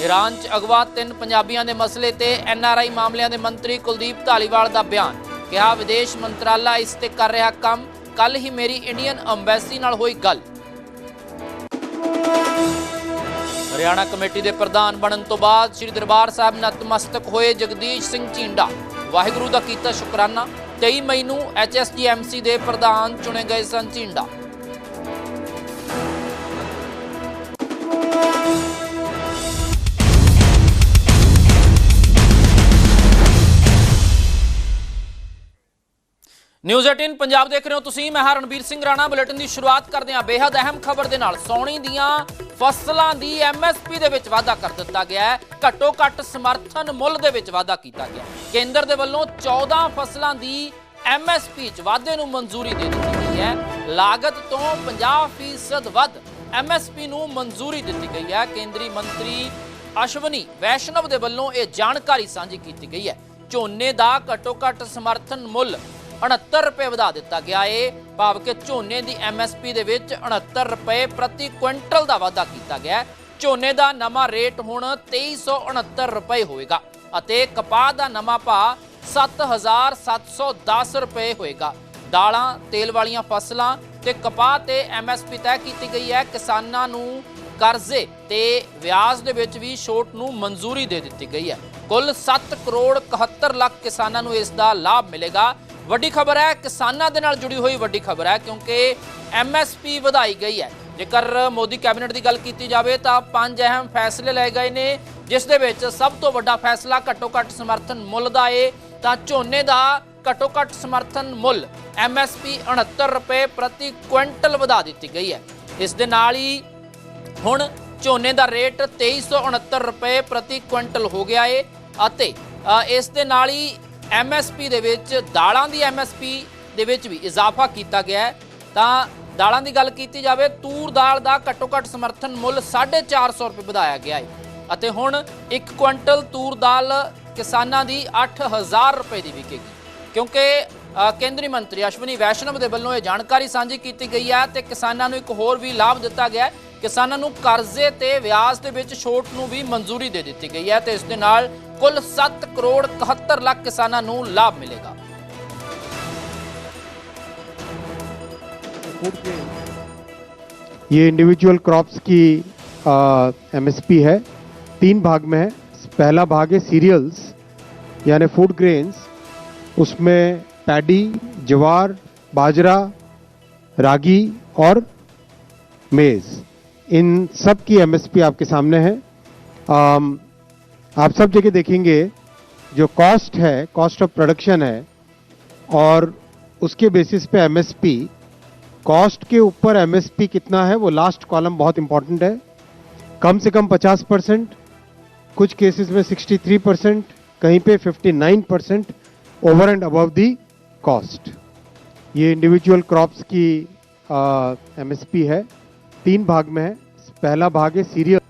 Iran 'ਚ ਅਗਵਾ ਤਿੰਨ ਪੰਜਾਬੀਆਂ ਦੇ ਮਸਲੇ ਤੇ ਐਨਆਰਆਈ ਮਾਮਲਿਆਂ ਦੇ ਮੰਤਰੀ ਕੁਲਦੀਪ ਧਾਲੀਵਾਲ ਦਾ ਬਿਆਨ। ਕਿਹਾ, ਵਿਦੇਸ਼ ਮੰਤਰਾਲਾ ਇਸ ਤੇ ਕਰ ਰਿਹਾ ਕੰਮ। ਕੱਲ ਹੀ ਮੇਰੀ ਇੰਡੀਅਨ ਅੰਬੈਸੀ ਨਾਲ ਹੋਈ ਗੱਲ। ਹਰਿਆਣਾ ਕਮੇਟੀ ਦੇ ਪ੍ਰਧਾਨ ਬਣਨ ਤੋਂ ਬਾਅਦ ਸ੍ਰੀ ਦਰਬਾਰ ਸਾਹਿਬ ਨਤਮਸਤਕ ਹੋਏ ਜਗਦੀਸ਼ ਸਿੰਘ ਝੀਂਡਾ। ਵਾਹਿਗੁਰੂ ਦਾ ਕੀਤਾ ਸ਼ੁਕਰਾਨਾ। 23 ਮਈ ਨੂੰ ਐਚਐਸਡੀਐਮਸੀ ਦੇ ਪ੍ਰਧਾਨ ਚੁਣੇ ਗਏ ਸਨ ਝੀਂਡਾ। ਨਿਊਜ਼ 18 ਪੰਜਾਬ ਦੇਖ ਰਹੇ ਹੋ ਤੁਸੀਂ। ਮੈਂ ਹਾਂ ਰਣਬੀਰ ਸਿੰਘ ਰਾਣਾ। ਬੁਲੇਟਿਨ ਦੀ ਸ਼ੁਰੂਆਤ ਕਰਦੇ ਹਾਂ। ਬੇहद ਅਹਿਮ ਖਬਰ ਦੇ ਨਾਲ ਸੌਣੀ ਦੀਆਂ ਫਸਲਾਂ ਦੀ ਐਮਐਸਪੀ ਦੇ ਵਿੱਚ ਵਾਧਾ ਕਰ ਦਿੱਤਾ ਗਿਆ ਹੈ। ਘੱਟੋ ਘੱਟ ਸਮਰਥਨ ਮੁੱਲ ਦੇ ਵਿੱਚ ਵਾਧਾ ਕੀਤਾ ਗਿਆ ਕੇਂਦਰ ਦੇ ਵੱਲੋਂ 14 ਫਸਲਾਂ ਦੀ ਐਮਐਸਪੀ 'ਚ ਵਾਧੇ ਨੂੰ ਮਨਜ਼ੂਰੀ ਦੇ ਦਿੱਤੀ ਗਈ ਹੈ। ਲਾਗਤ ਤੋਂ 50% ਵੱਧ ਐਮਐਸਪੀ ਨੂੰ ਮਨਜ਼ੂਰੀ ਦਿੱਤੀ ਗਈ ਹੈ। ਕੇਂਦਰੀ ਮੰਤਰੀ ਅਸ਼ਵਨੀ ਵੈਸ਼ਨਵ ਦੇ ਵੱਲੋਂ ਇਹ ਜਾਣਕਾਰੀ ਸਾਂਝੀ ਕੀਤੀ ਗਈ ਹੈ। ਝੋਨੇ ਦਾ ਘੱਟੋ ਘੱਟ ਸਮਰਥਨ ਮੁੱਲ 69 ਰੁਪਏ ਵਧਾ ਦਿੱਤਾ ਗਿਆ ਏ। ਭਾਵ ਕਿ ਝੋਨੇ ਦੀ ਐਮਐਸਪੀ ਦੇ ਵਿੱਚ 69 ਰੁਪਏ ਪ੍ਰਤੀ ਕੁਇੰਟਲ ਦਾ ਵਾਧਾ ਕੀਤਾ ਗਿਆ ਝੋਨੇ ਦਾ ਨਵਾਂ ਰੇਟ ਹੁਣ 2369 ਰੁਪਏ ਹੋਏਗਾ ਅਤੇ ਕਪਾਹ ਦਾ ਨਵਾਂ ਭਾਅ 7710 ਰੁਪਏ ਹੋਏਗਾ। ਦਾਲਾਂ, ਤੇਲ ਵਾਲੀਆਂ ਫਸਲਾਂ ਤੇ ਕਪਾਹ ਤੇ ਐਮਐਸਪੀ ਤੈਅ ਕੀਤੀ ਗਈ ਹੈ। ਕਿਸਾਨਾਂ ਨੂੰ ਕਰਜ਼ੇ ਤੇ ਵਿਆਜ ਦੇ ਵਿੱਚ ਵੀ ਛੋਟ ਨੂੰ ਮਨਜ਼ੂਰੀ ਦੇ ਦਿੱਤੀ ਗਈ ਹੈ। ਕੁੱਲ 7 ਕਰੋੜ 71 ਲੱਖ ਕਿਸਾਨਾਂ ਨੂੰ ਇਸ ਦਾ ਲਾਭ ਮਿਲੇਗਾ। ਵੱਡੀ ਖਬਰ ਹੈ, ਕਿਸਾਨਾਂ ਦੇ ਨਾਲ ਜੁੜੀ ਹੋਈ ਵੱਡੀ ਖਬਰ ਹੈ, ਕਿਉਂਕਿ ਐਮਐਸਪੀ ਵਧਾਈ ਗਈ ਹੈ। ਜੇਕਰ ਮੋਦੀ ਕੈਬਨਿਟ ਦੀ ਗੱਲ ਕੀਤੀ ਜਾਵੇ, ਤਾਂ ਪੰਜ ਅਹਿਮ ਫੈਸਲੇ ਲਏ ਗਏ ਨੇ, ਜਿਸ ਦੇ ਵਿੱਚ ਸਭ ਤੋਂ ਵੱਡਾ ਫੈਸਲਾ ਘੱਟੋ ਘੱਟ ਸਮਰਥਨ ਮੁੱਲ ਦਾ ਏ, ਤਾਂ ਝੋਨੇ ਦਾ ਘੱਟੋ ਘੱਟ ਸਮਰਥਨ ਮੁੱਲ ਐਮਐਸਪੀ 69 ਰੁਪਏ ਪ੍ਰਤੀ ਕੁਇੰਟਲ ਵਧਾ ਦਿੱਤੀ ਗਈ ਹੈ। ਇਸ ਦੇ ਨਾਲ ਹੀ ਹੁਣ ਝੋਨੇ ਦਾ ਰੇਟ 2369 ਰੁਪਏ ਪ੍ਰਤੀ ਕੁਇੰਟਲ ਹੋ ਗਿਆ ਏ ਅਤੇ ਇਸ ਦੇ ਨਾਲ ਹੀ ਐਮਐਸਪੀ ਦੇ ਵਿੱਚ, ਦਾਲਾਂ ਦੀ ਐਮਐਸਪੀ ਦੇ ਵਿੱਚ ਵੀ ਇਜ਼ਾਫਾ ਕੀਤਾ ਗਿਆ ਹੈ। ਤਾਂ ਦਾਲਾਂ ਦੀ ਗੱਲ ਕੀਤੀ ਜਾਵੇ, ਤੂਰ ਦਾਲ ਦਾ ਘੱਟੋ ਘੱਟ ਸਮਰਥਨ ਮੁੱਲ 450 ਰੁਪਏ ਵਧਾਇਆ ਗਿਆ ਹੈ। ਅਤੇ ਹੁਣ 1 ਕੁਇੰਟਲ ਤੂਰ ਦਾਲ ਕਿਸਾਨਾਂ ਦੀ 8000 ਰੁਪਏ ਦੀ ਵਿਕੇਗੀ। ਕਿਉਂਕਿ ਕੇਂਦਰੀ ਮੰਤਰੀ ਅਸ਼ਵਨੀ ਵੈਸ਼ਨਵ ਦੇ ਵੱਲੋਂ ਇਹ ਜਾਣਕਾਰੀ ਸਾਂਝੀ ਕੀਤੀ ਗਈ ਹੈ ਤੇ ਕਿਸਾਨਾਂ ਨੂੰ ਇੱਕ ਹੋਰ ਵੀ ਲਾਭ ਦਿੱਤਾ ਗਿਆ ਹੈ। ਕਿਸਾਨਾਂ ਨੂੰ ਕਰਜ਼ੇ ਤੇ ਵਿਆਜ ਦੇ ਵਿੱਚ ਛੋਟ ਨੂੰ ਵੀ ਮਨਜ਼ੂਰੀ ਦੇ ਦਿੱਤੀ ਗਈ ਹੈ ਤੇ ਇਸ ਦੇ ਨਾਲ ਕੁੱਲ 7 ਕਰੋੜ 71 ਲੱਖ ਕਿਸਾਨਾਂ ਨੂੰ ਲਾਭ ਮਿਲੇਗਾ ये इंडिविजुअल क्रॉप्स की एमएसपी है तीन भाग में है पहला भाग है सीरियल्स यानी फूड ग्रेन्स उसमें पैडी ज्वार बाजरा रागी और मेज़ इन सब की एमएसपी आपके सामने है आम, आप सब जगह देखेंगे जो कॉस्ट है कॉस्ट ऑफ़ प्रोडक्शन है, और उसके बेसिस पे एमएसपी कॉस्ट के ऊपर एमएसपी कितना है, वो लास्ट कॉलम बहुत इंपॉर्टेंट है। कम से कम 50 परसेंट, कुछ केसेस में 63 परसेंट, कहीं पे 59 percent over and above the cost ये इंडिविजुअल क्रॉप्स की एमएसपी है। तीन भाग में है। पहला भाग है सीरियल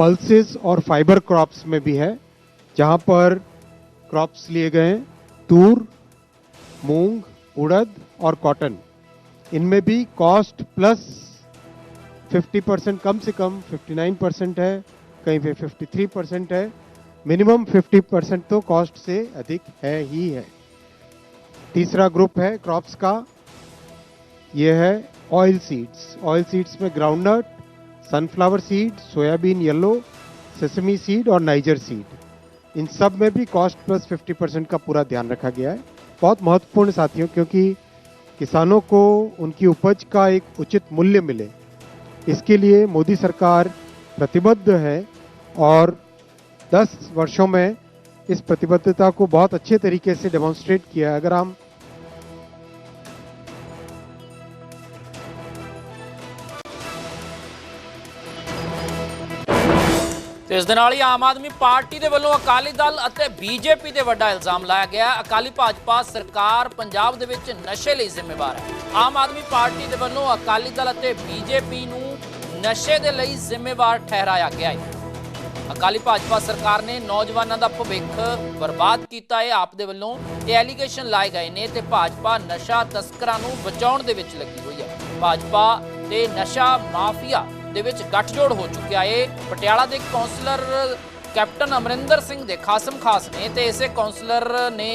पल्सेस और फाइबर क्रॉप्स में भी है, जहाँ पर क्रॉप्स लिए गए हैं, तूर, मूंग, उड़द और कॉटन इनमें भी कॉस्ट प्लस 50 परसेंट कम से कम 59 परसेंट है, कहीं पे 53 परसेंट है। मिनिमम 50 परसेंट तो कॉस्ट से अधिक है ही है। तीसरा ग्रुप है क्रॉप्स का, ये है ऑयल सीड्स ऑयल सीड्स में groundnut sunflower seed soybean yellow sesame seed और नाइजर सीड इन सब में भी कॉस्ट प्लस 50 परसेंट का पूरा ध्यान रखा गया है। बहुत महत्वपूर्ण साथियों, क्योंकि किसानों को उनकी उपज का एक उचित मूल्य मिले। इसके लिए मोदी सरकार प्रतिबद्ध है और 10 वर्षों में इस प्रतिबद्धता को बहुत अच्छे तरीके से डेमोन्स्ट्रेट किया है। अगर हम ਤੇ ਇਸ ਦੇ ਨਾਲ ਹੀ ਆਮ ਆਦਮੀ ਪਾਰਟੀ ਦੇ ਵੱਲੋਂ ਅਕਾਲੀ ਦਲ ਅਤੇ ਬੀਜੇਪੀ ਦੇ ਵੱਡਾ ਇਲਜ਼ਾਮ ਲਾਇਆ ਗਿਆ। ਅਕਾਲੀ ਭਾਜਪਾ ਸਰਕਾਰ ਪੰਜਾਬ ਦੇ ਵਿੱਚ ਨਸ਼ੇ ਲਈ ਜ਼ਿੰਮੇਵਾਰ ਹੈ। ਆਮ ਆਦਮੀ ਪਾਰਟੀ ਦੇ ਵੱਲੋਂ ਅਕਾਲੀ ਦਲ ਅਤੇ ਬੀਜੇਪੀ ਨੂੰ ਨਸ਼ੇ ਦੇ ਲਈ ਜ਼ਿੰਮੇਵਾਰ ਠਹਿਰਾਇਆ ਗਿਆ ਹੈ। ਅਕਾਲੀ ਭਾਜਪਾ ਸਰਕਾਰ ਨੇ ਨੌਜਵਾਨਾਂ ਦਾ ਭਵਿੱਖ ਬਰਬਾਦ ਕੀਤਾ ਹੈ। ਆਪ ਦੇ ਵੱਲੋਂ ਇਹ ਐਲੀਗੇਸ਼ਨ ਲਾਏ ਗਏ ਨੇ ਤੇ ਭਾਜਪਾ ਨਸ਼ਾ ਤਸਕਰਾਂ ਨੂੰ ਬਚਾਉਣ ਦੇ ਵਿੱਚ ਲੱਗੀ ਹੋਈ ਹੈ। ਭਾਜਪਾ ਤੇ ਨਸ਼ਾ ਮਾਫੀਆ ਦੇ ਵਿੱਚ ਗੱਠਜੋੜ ਹੋ ਚੁੱਕਿਆ ਏ। ਪਟਿਆਲਾ ਦੇ ਕੌਂਸਲਰ ਕੈਪਟਨ ਅਮਰਿੰਦਰ ਸਿੰਘ ਦੇ ਖਾਸਮ ਖਾਸ ਨੇ ਤੇ ਇਸੇ ਕੌਂਸਲਰ ਨੇ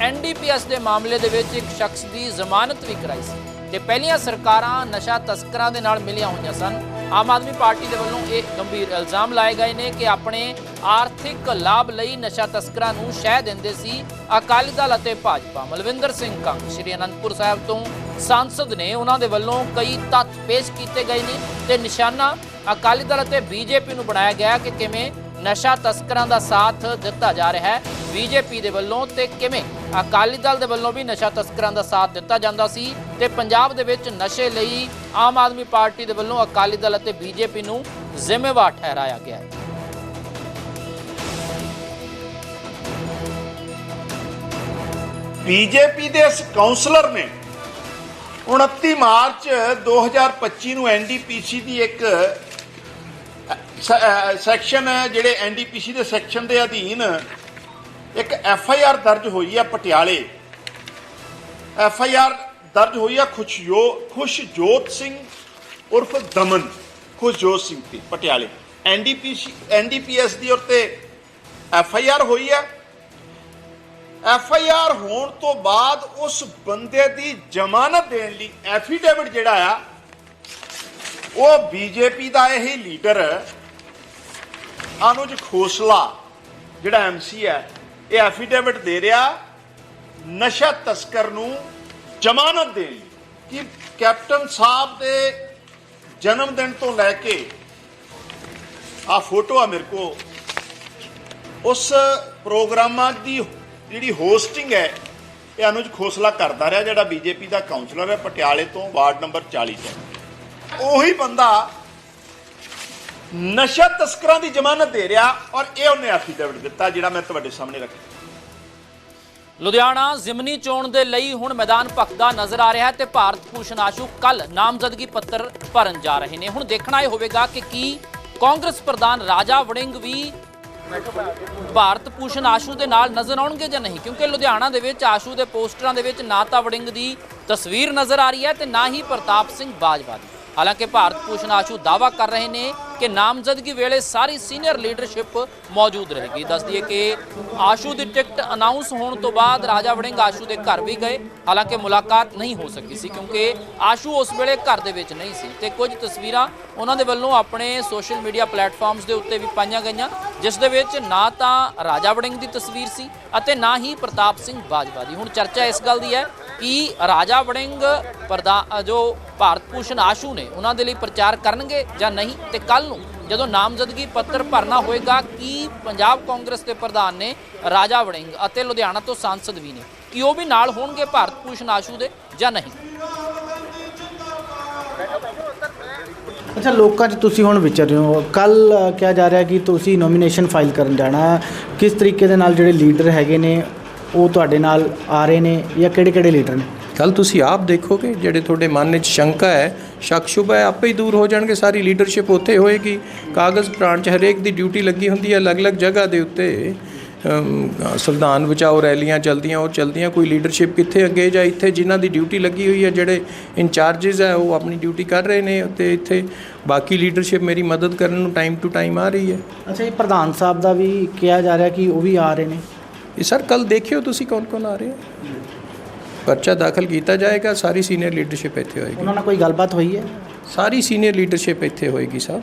ਐਨਡੀਪੀਐਸ ਦੇ ਮਾਮਲੇ ਦੇ ਵਿੱਚ ਇੱਕ ਸ਼ਖਸ ਦੀ ਜ਼ਮਾਨਤ ਵੀ ਕਰਾਈ ਸੀ। ਤੇ ਪਹਿਲੀਆਂ ਸਰਕਾਰਾਂ ਨਸ਼ਾ ਤਸਕਰਾਂ ਦੇ ਨਾਲ ਮਿਲੀਆਂ ਹੋਈਆਂ ਸਨ। ਆਮ ਆਦਮੀ ਪਾਰਟੀ ਦੇ ਵੱਲੋਂ ਇਹ ਗੰਭੀਰ ਇਲਜ਼ਾਮ ਲਾਏ ਗਏ ਨੇ ਕਿ ਆਪਣੇ ਆਰਥਿਕ ਲਾਭ ਲਈ ਨਸ਼ਾ ਤਸਕਰਾਂ ਨੂੰ ਸ਼ਹਿ ਦਿੰਦੇ ਸੀ ਅਕਾਲੀ ਦਲ ਅਤੇ ਭਾਜਪਾ। ਮਲਵਿੰਦਰ ਸਿੰਘ ਕੰਗ ਸ਼੍ਰੀ ਅਨੰਦਪੁਰ ਸਾਹਿਬ ਤੋਂ ਸੰਸਦ ਨੇ ਉਹਨਾਂ ਦੇ ਵੱਲੋਂ ਕਈ ਤੱਥ ਪੇਸ਼ ਕੀਤੇ ਗਏ ਨੇ ਤੇ ਨਿਸ਼ਾਨਾ ਅਕਾਲੀ ਦਲ ਅਤੇ ਬੀਜੇਪੀ ਨੂੰ ਬਣਾਇਆ ਗਿਆ ਕਿ ਕਿਵੇਂ ਨਸ਼ਾ ਤਸਕਰਾਂ ਦਾ ਸਾਥ ਦਿੱਤਾ ਜਾ ਰਿਹਾ ਹੈ। ਬੀਜੇਪੀ ਦੇ ਵੱਲੋਂ ਤੇ ਕਿਵੇਂ ਅਕਾਲੀ ਦਲ ਦੇ ਵੱਲੋਂ ਵੀ ਨਸ਼ਾ ਤਸਕਰਾਂ ਦਾ ਸਾਥ ਦਿੱਤਾ ਜਾਂਦਾ ਸੀ ਤੇ ਪੰਜਾਬ ਦੇ ਵਿੱਚ ਨਸ਼ੇ ਲਈ ਆਮ ਆਦਮੀ ਪਾਰਟੀ ਦੇ ਵੱਲੋਂ ਅਕਾਲੀ ਦਲ ਅਤੇ ਬੀਜੇਪੀ ਨੂੰ ਜ਼ਿੰਮੇਵਾਰ ਠਹਿਰਾਇਆ ਗਿਆ ਹੈ। ਬੀਜੇਪੀ ਦੇ ਇਸ ਕਾਉਂਸਲਰ ਨੇ 29 ਮਾਰਚ 2025 ਨੂੰ ਐਨਡੀਪੀਸੀ ਦੀ ਇੱਕ ਸ- ਅਹ ਸੈਕਸ਼ਨ, ਜਿਹੜੇ ਐਨਡੀਪੀਸੀ ਦੇ ਸੈਕਸ਼ਨ ਦੇ ਅਧੀਨ ਇੱਕ ਐਫ ਆਈ ਆਰ ਦਰਜ ਹੋਈ ਹੈ ਪਟਿਆਲੇ। ਐਫ ਆਈ ਆਰ ਦਰਜ ਹੋਈ ਹੈ ਖੁਸ਼ਯੋ, ਖੁਸ਼ਜੋਤ ਸਿੰਘ ਉਰਫ ਦਮਨ, ਖੁਸ਼ਜੋਤ ਸਿੰਘ ਦੀ ਪਟਿਆਲੇ। ਐਨਡੀਪੀਸੀ ਐਨਡੀਪੀਐਸ ਦੀ ਉੱਤੇ ਐਫ ਆਈ ਆਰ ਹੋਈ ਹੈ ਐਫ ਆਈ ਆਰ ਹੋਣ ਤੋਂ ਬਾਅਦ ਉਸ ਬੰਦੇ ਦੀ ਜ਼ਮਾਨਤ ਦੇਣ ਲਈ ਐਫੀਡੇਵਿਟ ਜਿਹੜਾ ਆ, ਉਹ ਬੀਜੇਪੀ ਦਾ ਇਹ ਲੀਡਰ ਅਨੁਜ ਖੋਸਲਾ, ਜਿਹੜਾ ਐਮਸੀ ਹੈ, ਇਹ ਐਫੀਡੇਵਿਟ ਦੇ ਰਿਹਾ ਨਸ਼ਾ ਤਸਕਰ ਨੂੰ ਜ਼ਮਾਨਤ ਦੇਣ ਲਈ। ਕਿ ਕੈਪਟਨ ਸਾਹਿਬ ਦੇ ਜਨਮ ਦਿਨ ਤੋਂ ਲੈ ਕੇ ਆ ਫੋਟੋ ਆ ਮੇਰੇ ਕੋ ਉਸ ਪ੍ਰੋਗਰਾਮਾਂ ਦੀ ਜਿਹੜੀ ਹੋਸਟਿੰਗ ਹੈ, ਇਹ ਅਨੁਜ ਖੋਸਲਾ ਕਰਦਾ ਰਿਹਾ, ਜਿਹੜਾ ਬੀਜੇਪੀ ਦਾ ਕਾਉਂਸਲਰ ਹੈ, ਪਟਿਆਲੇ ਤੋਂ ਵਾਰਡ ਨੰਬਰ 40 ਤੋਂ। ਉਹੀ ਬੰਦਾ ਨਸ਼ਾ ਤਸਕਰਾਂ ਦੀ ਜ਼ਮਾਨਤ ਦੇ ਰਿਹਾ ਔਰ ਇਹ ਉਹਨੇ ਐਫੀਡੇਵਿਟ ਦਿੱਤਾ, ਜਿਹੜਾ ਮੈਂ ਤੁਹਾਡੇ ਸਾਹਮਣੇ ਰੱਖਿਆ। ਲੁਧਿਆਣਾ ਜ਼ਿਮਨੀ ਚੋਣ ਦੇ ਲਈ ਹੁਣ ਮੈਦਾਨ ਭਖਦਾ ਨਜ਼ਰ ਆ ਰਿਹਾ ਹੈ ਤੇ ਭਾਰਤ ਭੂਸ਼ਣ ਆਸ਼ੂ ਕੱਲ ਨਾਮਜ਼ਦਗੀ ਪੱਤਰ ਭਰਨ ਜਾ ਰਹੇ ਨੇ। ਹੁਣ ਦੇਖਣਾ ਇਹ ਹੋਵੇਗਾ ਕਿ ਕੀ ਕਾਂਗਰਸ ਪ੍ਰਧਾਨ ਰਾਜਾ ਵੜਿੰਗ ਵੀ ਭਾਰਤ ਭੂਸ਼ਣ ਆਸ਼ੂ ਦੇ ਨਾਲ ਨਜ਼ਰ ਆਉਣਗੇ ਜਾਂ ਨਹੀਂ? ਕਿਉਂਕਿ ਲੁਧਿਆਣਾ ਦੇ ਵਿੱਚ ਆਸ਼ੂ ਦੇ ਪੋਸਟਰਾਂ ਦੇ ਵਿੱਚ ਨਾ ਤਾਂ ਵੜਿੰਗ ਦੀ ਤਸਵੀਰ ਨਜ਼ਰ ਆ ਰਹੀ ਹੈ ਤੇ ਨਾ ਹੀ ਪ੍ਰਤਾਪ ਸਿੰਘ ਬਾਜਵਾ ਦੀ। ਹਾਲਾਂਕਿ ਭਾਰਤ ਭੂਸ਼ਣ ਆਸ਼ੂ ਦਾਵਾ ਕਰ ਰਹੇ ਨੇ ਕਿ ਨਾਮਜ਼ਦਗੀ ਵੇਲੇ ਸਾਰੀ ਸੀਨੀਅਰ ਲੀਡਰਸ਼ਿਪ ਮੌਜੂਦ ਰਹੇਗੀ। ਦੱਸ ਦਈਏ ਕਿ ਆਸ਼ੂ ਦੀ ਟਿਕਟ ਅਨਾਉਂਸ ਹੋਣ ਤੋਂ ਬਾਅਦ ਰਾਜਾ ਵੜਿੰਗ ਆਸ਼ੂ ਦੇ ਘਰ ਵੀ ਗਏ। ਹਾਲਾਂਕਿ ਮੁਲਾਕਾਤ ਨਹੀਂ ਹੋ ਸਕੀ ਸੀ ਕਿਉਂਕਿ ਆਸ਼ੂ ਉਸ ਵੇਲੇ ਘਰ ਦੇ ਵਿੱਚ ਨਹੀਂ ਸੀ ਤੇ ਕੁਝ ਤਸਵੀਰਾਂ ਉਹਨਾਂ ਦੇ ਵੱਲੋਂ ਆਪਣੇ ਸੋਸ਼ਲ ਮੀਡੀਆ ਪਲੇਟਫਾਰਮਸ ਦੇ ਉੱਤੇ ਵੀ ਪਾਈਆਂ ਗਈਆਂ। ਜਿਸ ਦੇ ਵਿੱਚ ਨਾ ਤਾਂ ਰਾਜਾ ਵੜਿੰਗ ਦੀ ਤਸਵੀਰ ਸੀ ਅਤੇ ਨਾ ਹੀ ਪ੍ਰਤਾਪ ਸਿੰਘ ਬਾਜਵਾ ਦੀ। ਹੁਣ ਚਰਚਾ ਇਸ ਗੱਲ ਦੀ ਹੈ ਕਿ ਰਾਜਾ ਵੜਿੰਗ ਪ੍ਰਧਾ ਜੋ ਭਾਰਤ ਭੂਸ਼ਣ ਆਸ਼ੂ ਨੇ, ਉਹਨਾਂ ਦੇ ਲਈ ਪ੍ਰਚਾਰ ਕਰਨਗੇ ਜਾਂ ਨਹੀਂ ਤੇ ਕੱਲ ਨੂੰ ਜਦੋਂ ਨਾਮਜ਼ਦਗੀ ਪੱਤਰ ਭਰਨਾ ਹੋਏਗਾ, ਕਿ ਪੰਜਾਬ ਕਾਂਗਰਸ ਦੇ ਪ੍ਰਧਾਨ ਨੇ ਰਾਜਾ ਵੜਿੰਗ ਅਤੇ ਲੁਧਿਆਣਾ ਤੋਂ ਸਾਂਸਦ ਵੀ ਨੇ, ਕਿ ਉਹ ਵੀ ਨਾਲ ਹੋਣਗੇ ਭਾਰਤ ਭੂਸ਼ਣ ਆਸ਼ੂ ਦੇ ਜਾਂ ਨਹੀਂ? ਅੱਛਾ, ਲੋਕਾਂ 'ਚ ਤੁਸੀਂ ਹੁਣ ਵਿਚਰ ਰਹੇ ਹੋ। ਕੱਲ ਕਿਹਾ ਜਾ ਰਿਹਾ ਕਿ ਤੁਸੀਂ ਨੋਮੀਨੇਸ਼ਨ ਫਾਈਲ ਕਰਨ ਜਾਣਾ ਕਿਸ ਤਰੀਕੇ ਦੇ ਨਾਲ ਜਿਹੜੇ ਲੀਡਰ ਹੈਗੇ ਨੇ, ਉਹ ਤੁਹਾਡੇ ਨਾਲ ਆ ਰਹੇ ਨੇ ਜਾਂ ਕਿਹੜੇ ਕਿਹੜੇ ਲੀਡਰ ਨੇ? ਕੱਲ ਤੁਸੀਂ ਆਪ ਦੇਖੋਗੇ, ਜਿਹੜੇ ਤੁਹਾਡੇ ਮਨ ਵਿੱਚ ਸ਼ੰਕਾ ਹੈ, ਸ਼ੱਕ ਸ਼ੁਬਾ ਹੈ, ਆਪੇ ਹੀ ਦੂਰ ਹੋ ਜਾਣਗੇ, ਸਾਰੀ ਲੀਡਰਸ਼ਿਪ ਉੱਥੇ ਹੋਏਗੀ। ਕਾਗਜ਼ ਪ੍ਰਾਂਤ ਚ ਹਰੇਕ ਦੀ ਡਿਊਟੀ ਲੱਗੀ ਹੁੰਦੀ ਹੈ, ਅਲੱਗ-ਅਲੱਗ ਜਗ੍ਹਾ ਦੇ ਉੱਤੇ। ਸੰਵਿਧਾਨ ਬਚਾਓ ਰੈਲੀਆਂ ਚੱਲਦੀਆਂ ਉਹ ਚੱਲਦੀਆਂ। ਕੋਈ ਲੀਡਰਸ਼ਿਪ ਕਿੱਥੇ ਅੱਗੇ ਜਾਂ ਇੱਥੇ ਜਿਨ੍ਹਾਂ ਦੀ ਡਿਊਟੀ ਲੱਗੀ ਹੋਈ ਹੈ ਜਿਹੜੇ ਇੰਚਾਰजेस ਹੈ ਉਹ ਆਪਣੀ ਡਿਊਟੀ ਕਰ ਰਹੇ ਨੇ ਤੇ ਇੱਥੇ ਬਾਕੀ ਲੀਡਰਸ਼ਿਪ ਮੇਰੀ ਮਦਦ ਕਰਨ ਨੂੰ ਟਾਈਮ ਟੂ ਟਾਈਮ ਆ ਰਹੀ ਹੈ। ਅੱਛਾ ਇਹ ਪ੍ਰਧਾਨ ਸਾਹਿਬ ਦਾ ਵੀ ਕਿਹਾ ਜਾ ਰਿਹਾ ਕਿ ਉਹ ਵੀ ਆ ਰਹੇ ਨੇ। ਇਹ ਸਰ ਕੱਲ ਦੇਖਿਓ ਤੁਸੀਂ ਕੌਣ ਕੌਣ ਆ ਰਹੇ। ਹੈ ਪਰਚਾ ਦਾਖਲ ਕੀਤਾ ਜਾਏਗਾ ਸਾਰੀ ਸੀਨੀਅਰ ਲੀਡਰਸ਼ਿਪ ਇੱਥੇ ਹੋਏਗੀ। ਉਹਨਾਂ ਨਾਲ ਕੋਈ ਗੱਲਬਾਤ ਹੋਈ ਹੈ? ਸਾਰੀ ਸੀਨੀਅਰ ਲੀਡਰਸ਼ਿਪ ਇੱਥੇ ਹੋਏਗੀ ਸਾਹਿਬ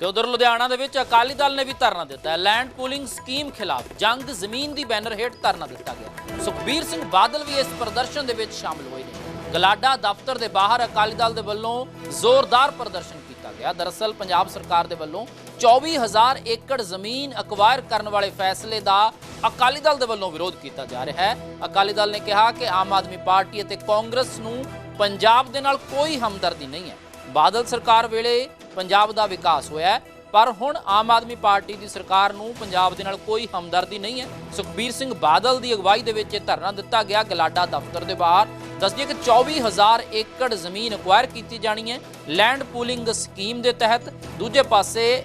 ਤੇ ਉਧਰ ਲੁਧਿਆਣਾ ਦੇ ਵਿੱਚ ਅਕਾਲੀ ਦਲ ਨੇ ਵੀ ਧਰਨਾ ਦਿੱਤਾ। ਲੈਂਡ ਪੂਲਿੰਗ ਸਕੀਮ ਖਿਲਾਫ ਜੰਗ ਜ਼ਮੀਨ ਦੀ ਬੈਨਰ ਹੇਠ ਧਰਨਾ ਦਿੱਤਾ ਗਿਆ। ਸੁਖਬੀਰ ਸਿੰਘ ਬਾਦਲ ਵੀ ਇਸ ਪ੍ਰਦਰਸ਼ਨ ਦੇ ਵਿੱਚ ਸ਼ਾਮਲ ਹੋਏ ਨੇ। ਗਲਾਡਾ ਦਫ਼ਤਰ ਦੇ ਬਾਹਰ ਅਕਾਲੀ ਦਲ ਦੇ ਵੱਲੋਂ ਜ਼ੋਰਦਾਰ ਪ੍ਰਦਰਸ਼ਨ ਕੀਤਾ ਗਿਆ। ਦਰਅਸਲ ਪੰਜਾਬ ਸਰਕਾਰ ਦੇ ਵੱਲੋਂ 24000 ਏਕੜ ਜ਼ਮੀਨ ਅਕਵਾਇਰ ਕਰਨ ਵਾਲੇ ਫੈਸਲੇ ਦਾ ਅਕਾਲੀ ਦਲ ਦੇ ਵੱਲੋਂ ਵਿਰੋਧ ਕੀਤਾ ਜਾ ਰਿਹਾ ਹੈ। ਅਕਾਲੀ ਦਲ ਨੇ ਕਿਹਾ ਕਿ ਆਮ ਆਦਮੀ ਪਾਰਟੀ ਅਤੇ ਕਾਂਗਰਸ ਨੂੰ ਪੰਜਾਬ ਦੇ ਨਾਲ ਕੋਈ ਹਮਦਰਦੀ ਨਹੀਂ ਹੈ। ਬਾਦਲ ਸਰਕਾਰ ਵੇਲੇ ਪੰਜਾਬ ਦਾ ਵਿਕਾਸ ਹੋਇਆ ਹੈ। ਪਰ ਹੁਣ ਆਮ ਆਦਮੀ ਪਾਰਟੀ ਦੀ ਸਰਕਾਰ ਨੂੰ ਪੰਜਾਬ ਦੇ ਨਾਲ ਕੋਈ ਹਮਦਰਦੀ ਨਹੀਂ ਹੈ। ਸੁਖਬੀਰ ਸਿੰਘ ਬਾਦਲ ਦੀ ਅਗਵਾਈ ਦੇ ਵਿੱਚ ਇਹ ਧਰਨਾ ਦਿੱਤਾ ਗਿਆ ਗਲਾਡਾ ਦਫ਼ਤਰ ਦੇ ਬਾਹਰ। ਦੱਸਦੀਏ ਕਿ 24000 ਏਕੜ ਜ਼ਮੀਨ ਅਕਵਾਇਰ ਕੀਤੀ ਜਾਣੀ ਹੈ। ਲੈਂਡ ਪੂਲਿੰਗ ਸਕੀਮ ਦੇ ਤਹਿਤ ਦੂਜੇ ਪਾਸੇ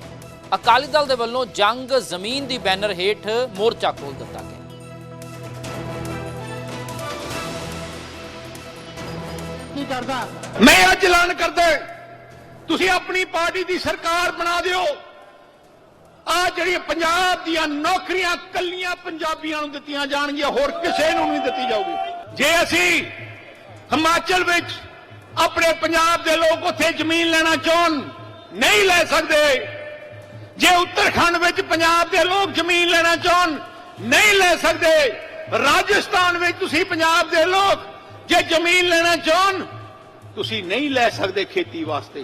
ਅਕਾਲੀ ਦਲ ਦੇ ਵੱਲੋਂ ਜੰਗ ਜ਼ਮੀਨ ਦੀ ਬੈਨਰ ਹੇਠ ਮੋਰਚਾ ਖੋਲ ਦਿੱਤਾ ਗਿਆ। ਮੈਂ ਅੱਜ ਐਲਾਨ ਕਰਦਾ ਤੁਸੀਂ ਆਪਣੀ ਪਾਰਟੀ ਦੀ ਸਰਕਾਰ ਬਣਾ ਦਿਓ। ਆ ਜਿਹੜੀਆਂ ਪੰਜਾਬ ਦੀਆਂ ਨੌਕਰੀਆਂ ਕੱਲੀਆਂ ਪੰਜਾਬੀਆਂ ਨੂੰ ਦਿੱਤੀਆਂ ਜਾਣਗੀਆਂ, ਹੋਰ ਕਿਸੇ ਨੂੰ ਨਹੀਂ ਦਿੱਤੀ ਜਾਊਗੀ। ਜੇ ਅਸੀਂ ਹਿਮਾਚਲ ਵਿੱਚ ਆਪਣੇ ਪੰਜਾਬ ਦੇ ਲੋਕ ਉੱਥੇ ਜ਼ਮੀਨ ਲੈਣਾ ਚਾਹਣ, ਨਹੀਂ ਲੈ ਸਕਦੇ। ਜੇ ਉੱਤਰਾਖੰਡ ਵਿੱਚ ਪੰਜਾਬ ਦੇ ਲੋਕ ਜ਼ਮੀਨ ਲੈਣਾ ਚਾਹਣ, ਨਹੀਂ ਲੈ ਸਕਦੇ। ਰਾਜਸਥਾਨ ਵਿੱਚ ਤੁਸੀਂ ਪੰਜਾਬ ਦੇ ਲੋਕ ਜੇ ਜ਼ਮੀਨ ਲੈਣਾ ਚਾਹਣ, ਤੁਸੀਂ ਨਹੀਂ ਲੈ ਸਕਦੇ ਖੇਤੀ ਵਾਸਤੇ।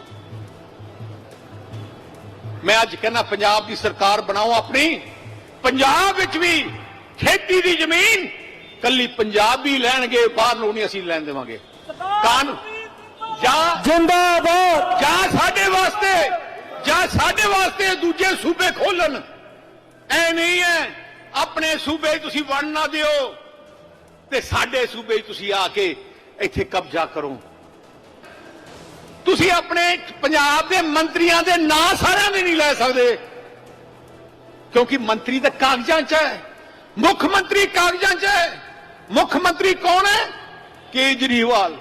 ਮੈਂ ਅੱਜ ਕਹਿੰਦਾ ਪੰਜਾਬ ਦੀ ਸਰਕਾਰ ਬਣਾਓ ਆਪਣੀ। ਪੰਜਾਬ ਵਿੱਚ ਵੀ ਖੇਤੀ ਦੀ ਜ਼ਮੀਨ ਕੱਲੀ ਪੰਜਾਬੀ ਲੈਣਗੇ ਬਾਹਰ ਨੂੰ ਨਹੀਂ ਅਸੀਂ ਲੈਣ ਦੇਵਾਂਗੇ। ਕਾਨ ਜਾਂ ਜਿੰਦਾਬਾਦ। ਜਾਂ ਸਾਡੇ ਵਾਸਤੇ ਜਾਂ ਸਾਡੇ ਵਾਸਤੇ ਦੂਜੇ ਸੂਬੇ ਖੋਲਣ ਐ ਨਹੀਂ ਹੈ ਆਪਣੇ ਸੂਬੇ ਤੁਸੀਂ ਵੰਡ ਨਾ ਦਿਓ ਤੇ ਸਾਡੇ ਸੂਬੇ ਤੁਸੀਂ ਆ ਕੇ ਇੱਥੇ ਕਬਜ਼ਾ ਕਰੋ। ਤੁਸੀਂ ਆਪਣੇ ਪੰਜਾਬ ਦੇ ਮੰਤਰੀਆਂ ਦੇ ਨਾਂ ਸਾਰਿਆਂ ਦੇ ਨਹੀਂ ਲੈ ਸਕਦੇ। ਕਿਉਂਕਿ ਮੰਤਰੀ ਤਾਂ ਕਾਗਜ਼ਾਂ 'ਚ ਹੈ। ਮੁੱਖ ਮੰਤਰੀ ਕਾਗਜ਼ਾਂ 'ਚ ਹੈ। ਮੁੱਖ ਮੰਤਰੀ ਕੌਣ ਹੈ? ਕੇਜਰੀਵਾਲ।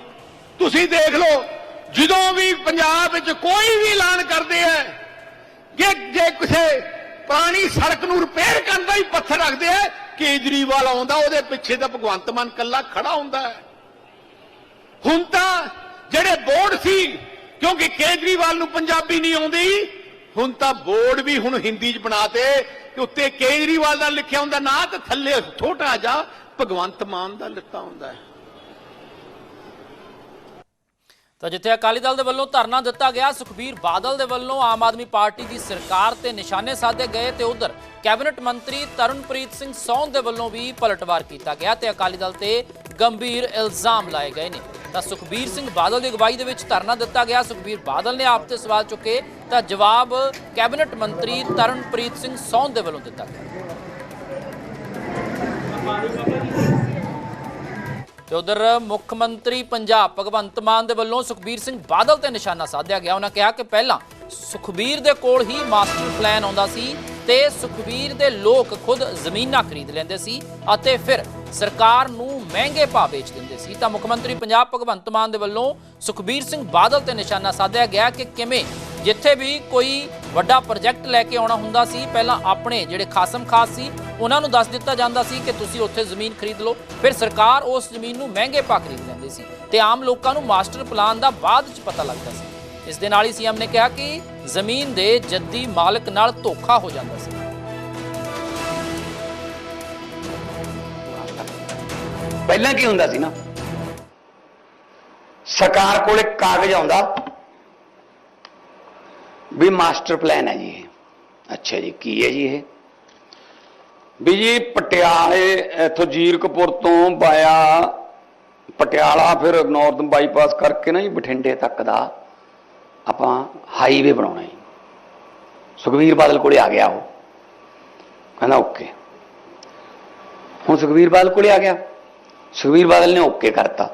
ਤੁਸੀਂ ਦੇਖ ਲਓ, ਜਦੋਂ ਵੀ ਪੰਜਾਬ ਵਿੱਚ ਕੋਈ ਵੀ ਐਲਾਨ ਕਰਦੇ ਆ ਕਿ ਜੇ ਕਿਸੇ ਪੁਰਾਣੀ ਸੜਕ ਨੂੰ ਰਿਪੇਅਰ ਕਰਨ ਦਾ ਹੀ ਪੱਥਰ ਰੱਖਦੇ ਆ ਕੇਜਰੀਵਾਲ ਆਉਂਦਾ, ਉਹਦੇ ਪਿੱਛੇ ਤਾਂ ਭਗਵੰਤ ਮਾਨ ਕੱਲਾ ਖੜਾ ਹੁੰਦਾ ਹੈ। ਹੁਣ ਤਾਂ ਜਿਹੜੇ ਬੋਰਡ ਸੀ ਕਿਉਂਕਿ ਕੇਜਰੀਵਾਲ ਨੂੰ ਪੰਜਾਬੀ ਨਹੀਂ ਆਉਂਦੀ। ਹੁਣ ਤਾਂ ਬੋਰਡ ਵੀ ਹੁਣ ਹਿੰਦੀ 'ਚ ਬਣਾਤੇ ਤੇ ਉੱਤੇ ਕੇਜਰੀਵਾਲ ਦਾ ਲਿਖਿਆ ਹੁੰਦਾ ਨਾਂ ਤੇ ਥੱਲੇ ਛੋਟਾ ਜਿਹਾ ਭਗਵੰਤ ਮਾਨ ਦਾ ਲਿਖਤਾ ਹੁੰਦਾ ਹੈ। ਤਾਂ ਜਿੱਥੇ ਅਕਾਲੀ ਦਲ ਦੇ ਵੱਲੋਂ ਧਰਨਾ ਦਿੱਤਾ ਗਿਆ, ਸੁਖਬੀਰ ਬਾਦਲ ਦੇ ਵੱਲੋਂ ਆਮ ਆਦਮੀ ਪਾਰਟੀ ਦੀ ਸਰਕਾਰ ਤੇ ਨਿਸ਼ਾਨੇ ਸਾਧੇ ਗਏ ਤੇ ਉਧਰ ਕੈਬਨਿਟ ਮੰਤਰੀ ਤਰਨਪ੍ਰੀਤ ਸਿੰਘ ਸੌਨ ਦੇ ਵੱਲੋਂ ਵੀ ਪਲਟਵਾਰ ਕੀਤਾ ਗਿਆ ਤੇ ਅਕਾਲੀ ਦਲ ਤੇ ਗੰਭੀਰ ਇਲਜ਼ਾਮ ਲਾਏ ਗਏ ਨੇ। ਤਾਂ ਸੁਖਬੀਰ ਸਿੰਘ ਬਾਦਲ ਦੀ ਅਗਵਾਈ ਦੇ ਵਿੱਚ ਧਰਨਾ ਦਿੱਤਾ ਗਿਆ। ਸੁਖਬੀਰ ਬਾਦਲ ਨੇ ਆਪ ਤੇ ਸਵਾਲ ਚੁੱਕੇ, ਤਾਂ ਜਵਾਬ ਕੈਬਨਿਟ ਮੰਤਰੀ ਤਰਨਪ੍ਰੀਤ ਸਿੰਘ ਸੌਨ ਦੇ ਵੱਲੋਂ ਦਿੱਤਾ ਗਿਆ। ਤੇ ਉਧਰ ਮੁੱਖ ਮੰਤਰੀ ਪੰਜਾਬ ਭਗਵੰਤ ਮਾਨ ਦੇ ਵੱਲੋਂ ਸੁਖਬੀਰ ਸਿੰਘ ਬਾਦਲ ਤੇ ਨਿਸ਼ਾਨਾ ਸਾਧਿਆ ਗਿਆ। ਉਹਨਾਂ ਕਿਹਾ ਕਿ ਪਹਿਲਾਂ ਸੁਖਬੀਰ ਦੇ ਕੋਲ ਹੀ ਮਾਸਟਰ ਪਲਾਨ ਆਉਂਦਾ ਸੀ ਤੇ ਸੁਖਬੀਰ ਦੇ ਲੋਕ ਖੁਦ ਜ਼ਮੀਨਾਂ ਖਰੀਦ ਲੈਂਦੇ ਸੀ ਅਤੇ ਫਿਰ ਸਰਕਾਰ ਨੂੰ ਮਹਿੰਗੇ ਭਾਅ ਵੇਚ ਦਿੰਦੇ ਸੀ। ਤਾਂ ਮੁੱਖ ਮੰਤਰੀ ਪੰਜਾਬ ਭਗਵੰਤ ਮਾਨ ਦੇ ਵੱਲੋਂ ਸੁਖਬੀਰ ਸਿੰਘ ਬਾਦਲ ਤੇ ਨਿਸ਼ਾਨਾ ਸਾਧਿਆ ਗਿਆ ਕਿ ਕਿਵੇਂ ਜਿੱਥੇ ਵੀ ਕੋਈ ਵੱਡਾ ਪ੍ਰੋਜੈਕਟ ਲੈ ਕੇ ਆਉਣਾ ਹੁੰਦਾ ਸੀ, ਪਹਿਲਾਂ ਆਪਣੇ ਜਿਹੜੇ ਖਾਸਮ ਖਾਸ ਸੀ, ਉਹਨਾਂ ਨੂੰ ਦੱਸ ਦਿੱਤਾ ਜਾਂਦਾ ਸੀ ਕਿ ਤੁਸੀਂ ਉੱਥੇ ਜ਼ਮੀਨ ਖਰੀਦ ਲਓ। ਫਿਰ ਸਰਕਾਰ ਉਸ ਜ਼ਮੀਨ ਨੂੰ ਮਹਿੰਗੇ ਭਾਅ ਖਰੀਦ ਲੈਂਦੀ ਸੀ ਤੇ ਆਮ ਲੋਕਾਂ ਨੂੰ ਮਾਸਟਰ ਪਲਾਨ ਦਾ ਬਾਅਦ ਵਿੱਚ ਪਤਾ ਲੱਗਦਾ ਸੀ। ਇਸ ਦੇ ਨਾਲ ਹੀ ਸੀਐਮ ਨੇ ਕਿਹਾ ਕਿ ਜ਼ਮੀਨ ਦੇ ਜੱਦੀ ਮਾਲਕ ਨਾਲ ਧੋਖਾ ਹੋ ਜਾਂਦਾ ਸੀ। ਪਹਿਲਾਂ ਕੀ ਹੁੰਦਾ ਸੀ ਨਾ? ਸਰਕਾਰ ਕੋਲ ਇੱਕ ਕਾਗਜ਼ ਆਉਂਦਾ ਵੀ ਮਾਸਟਰ ਪਲਾਨ ਹੈ ਜੀ ਇਹ। ਅੱਛਾ ਜੀ, ਕੀ ਹੈ ਜੀ ਇਹ? ਵੀ ਜੀ ਪਟਿਆਲੇ, ਇੱਥੋਂ ਜੀਰਕਪੁਰ ਤੋਂ ਬਾਇਆ ਪਟਿਆਲਾ, ਫਿਰ ਨਾਰਥ ਬਾਈਪਾਸ ਕਰਕੇ ਨਾ ਜੀ ਬਠਿੰਡੇ ਤੱਕ ਦਾ ਆਪਾਂ ਹਾਈਵੇ ਬਣਾਉਣਾ ਹੈ ਸੁਖਵੀਰ ਬਾਦਲ ਕੋਲੇ ਆ ਗਿਆ ਉਹ। ਕਹਿੰਦਾ ਓਕੇ ਹੁਣ ਸੁਖਵੀਰ ਬਾਦਲ ਕੋਲੇ ਆ ਗਿਆ। ਸੁਖਵੀਰ ਬਾਦਲ ਨੇ ਓਕੇ ਕਰਤਾ।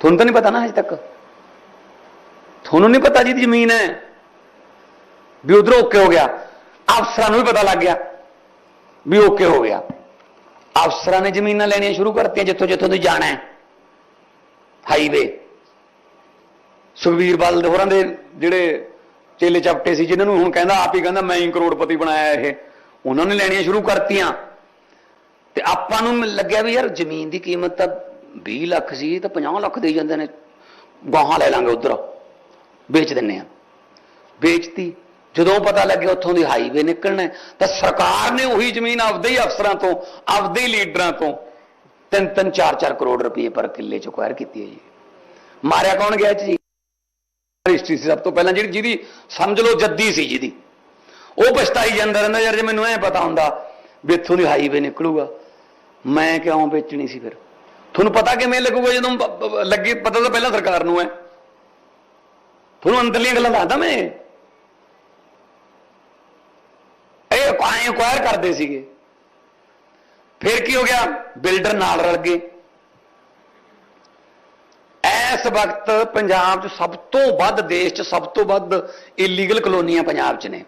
ਤੁਹਾਨੂੰ ਤਾਂ ਨਹੀਂ ਪਤਾ ਨਾ ਅਜੇ ਤੱਕ? ਤੁਹਾਨੂੰ ਨਹੀਂ ਪਤਾ ਜਿਹਦੀ ਜ਼ਮੀਨ ਹੈ। ਵੀ ਉਧਰ ਓਕੇ ਹੋ ਗਿਆ। ਅਫਸਰਾਂ ਨੂੰ ਵੀ ਪਤਾ ਲੱਗ ਗਿਆ ਵੀ ਓਕੇ ਹੋ ਗਿਆ। ਅਫਸਰਾਂ ਨੇ ਜ਼ਮੀਨਾਂ ਲੈਣੀਆਂ ਸ਼ੁਰੂ ਕਰਤੀਆਂ ਜਿੱਥੋਂ ਜਿੱਥੋਂ ਤੁਸੀਂ ਜਾਣਾ ਹੈ। ਹਾਈਵੇ। ਸੁਖਵੀਰ ਬਾਦਲ ਹੋਰਾਂ ਦੇ ਜਿਹੜੇ ਚੇਲੇ ਚਪਟੇ ਸੀ, ਜਿਨ੍ਹਾਂ ਨੂੰ ਹੁਣ ਕਹਿੰਦਾ, ਆਪ ਹੀ ਕਹਿੰਦਾ, ਮੈਂ ਹੀ ਕਰੋੜਪਤੀ ਬਣਾਇਆ ਇਹ। ਉਹਨਾਂ ਨੇ ਲੈਣੀਆਂ ਸ਼ੁਰੂ ਕਰਤੀਆਂ। ਤੇ ਆਪਾਂ ਨੂੰ ਲੱਗਿਆ ਵੀ ਯਾਰ ਜ਼ਮੀਨ ਦੀ ਕੀਮਤ ਤਾਂ 20 ਲੱਖ ਸੀ, ਤਾਂ 50 ਲੱਖ ਦੇ ਜਾਂਦੇ ਨੇ। ਗਾਹਾਂ ਲੈ ਲਾਂਗੇ ਉਧਰ। ਵੇਚ ਦਿੰਨੇ ਆ ਵੇਚਤੀ। ਜਦੋਂ ਪਤਾ ਲੱਗਿਆ ਉੱਥੋਂ ਦੀ ਹਾਈਵੇ ਨਿਕਲਣਾ ਤਾਂ ਸਰਕਾਰ ਨੇ ਉਹੀ ਜ਼ਮੀਨ ਆਪਦੇ ਹੀ ਅਫਸਰਾਂ ਤੋਂ, ਆਪਦੇ ਹੀ ਲੀਡਰਾਂ ਤੋਂ 3-3 4-4 ਕਰੋੜ ਰੁਪਏ ਪਰ ਕਿੱਲੇ ਚ ਅਕਵਾਇਰ ਕੀਤੀ ਹੈ ਜੀ। ਮਾਰਿਆ ਕੌਣ ਗਿਆ ਜੀ? ਹਿਸਟਰੀ ਸੀ ਸਭ ਤੋਂ ਪਹਿਲਾਂ ਜਿਹੜੀ, ਜਿਹਦੀ ਸਮਝ ਲਓ ਜੱਦੀ ਸੀ ਜਿਹਦੀ। ਉਹ ਪਛਤਾਈ ਜਾਂਦਾ ਰਹਿੰਦਾ ਯਾਰ, ਜੇ ਮੈਨੂੰ ਐ ਪਤਾ ਹੁੰਦਾ ਵੀ ਇੱਥੋਂ ਦੀ ਹਾਈਵੇ ਨਿਕਲੂਗਾ, ਮੈਂ ਕਿਉਂ ਵੇਚਣੀ ਸੀ ਫਿਰ? ਤੁਹਾਨੂੰ ਪਤਾ ਕਿਵੇਂ ਲੱਗੂਗਾ ਜਦੋਂ ਲੱਗੇ, ਪਤਾ ਤਾਂ ਪਹਿਲਾਂ ਸਰਕਾਰ ਨੂੰ ਹੈ। ਤੁਹਾਨੂੰ ਅੰਦਰਲੀਆਂ ਗੱਲਾਂ ਦੱਸਦਾ ਮੈਂ ਇਹ ਆਏ ਅਕਵਾਇਰ ਕਰਦੇ ਸੀਗੇ। ਫਿਰ ਕੀ ਹੋ ਗਿਆ? ਬਿਲਡਰ ਨਾਲ ਰਲ ਗਏ। ਇਸ ਵਕਤ ਪੰਜਾਬ 'ਚ ਸਭ ਤੋਂ ਵੱਧ, ਦੇਸ਼ 'ਚ ਸਭ ਤੋਂ ਵੱਧ ਇਲੀਗਲ ਕਲੋਨੀਆਂ ਪੰਜਾਬ 'ਚ ਨੇ।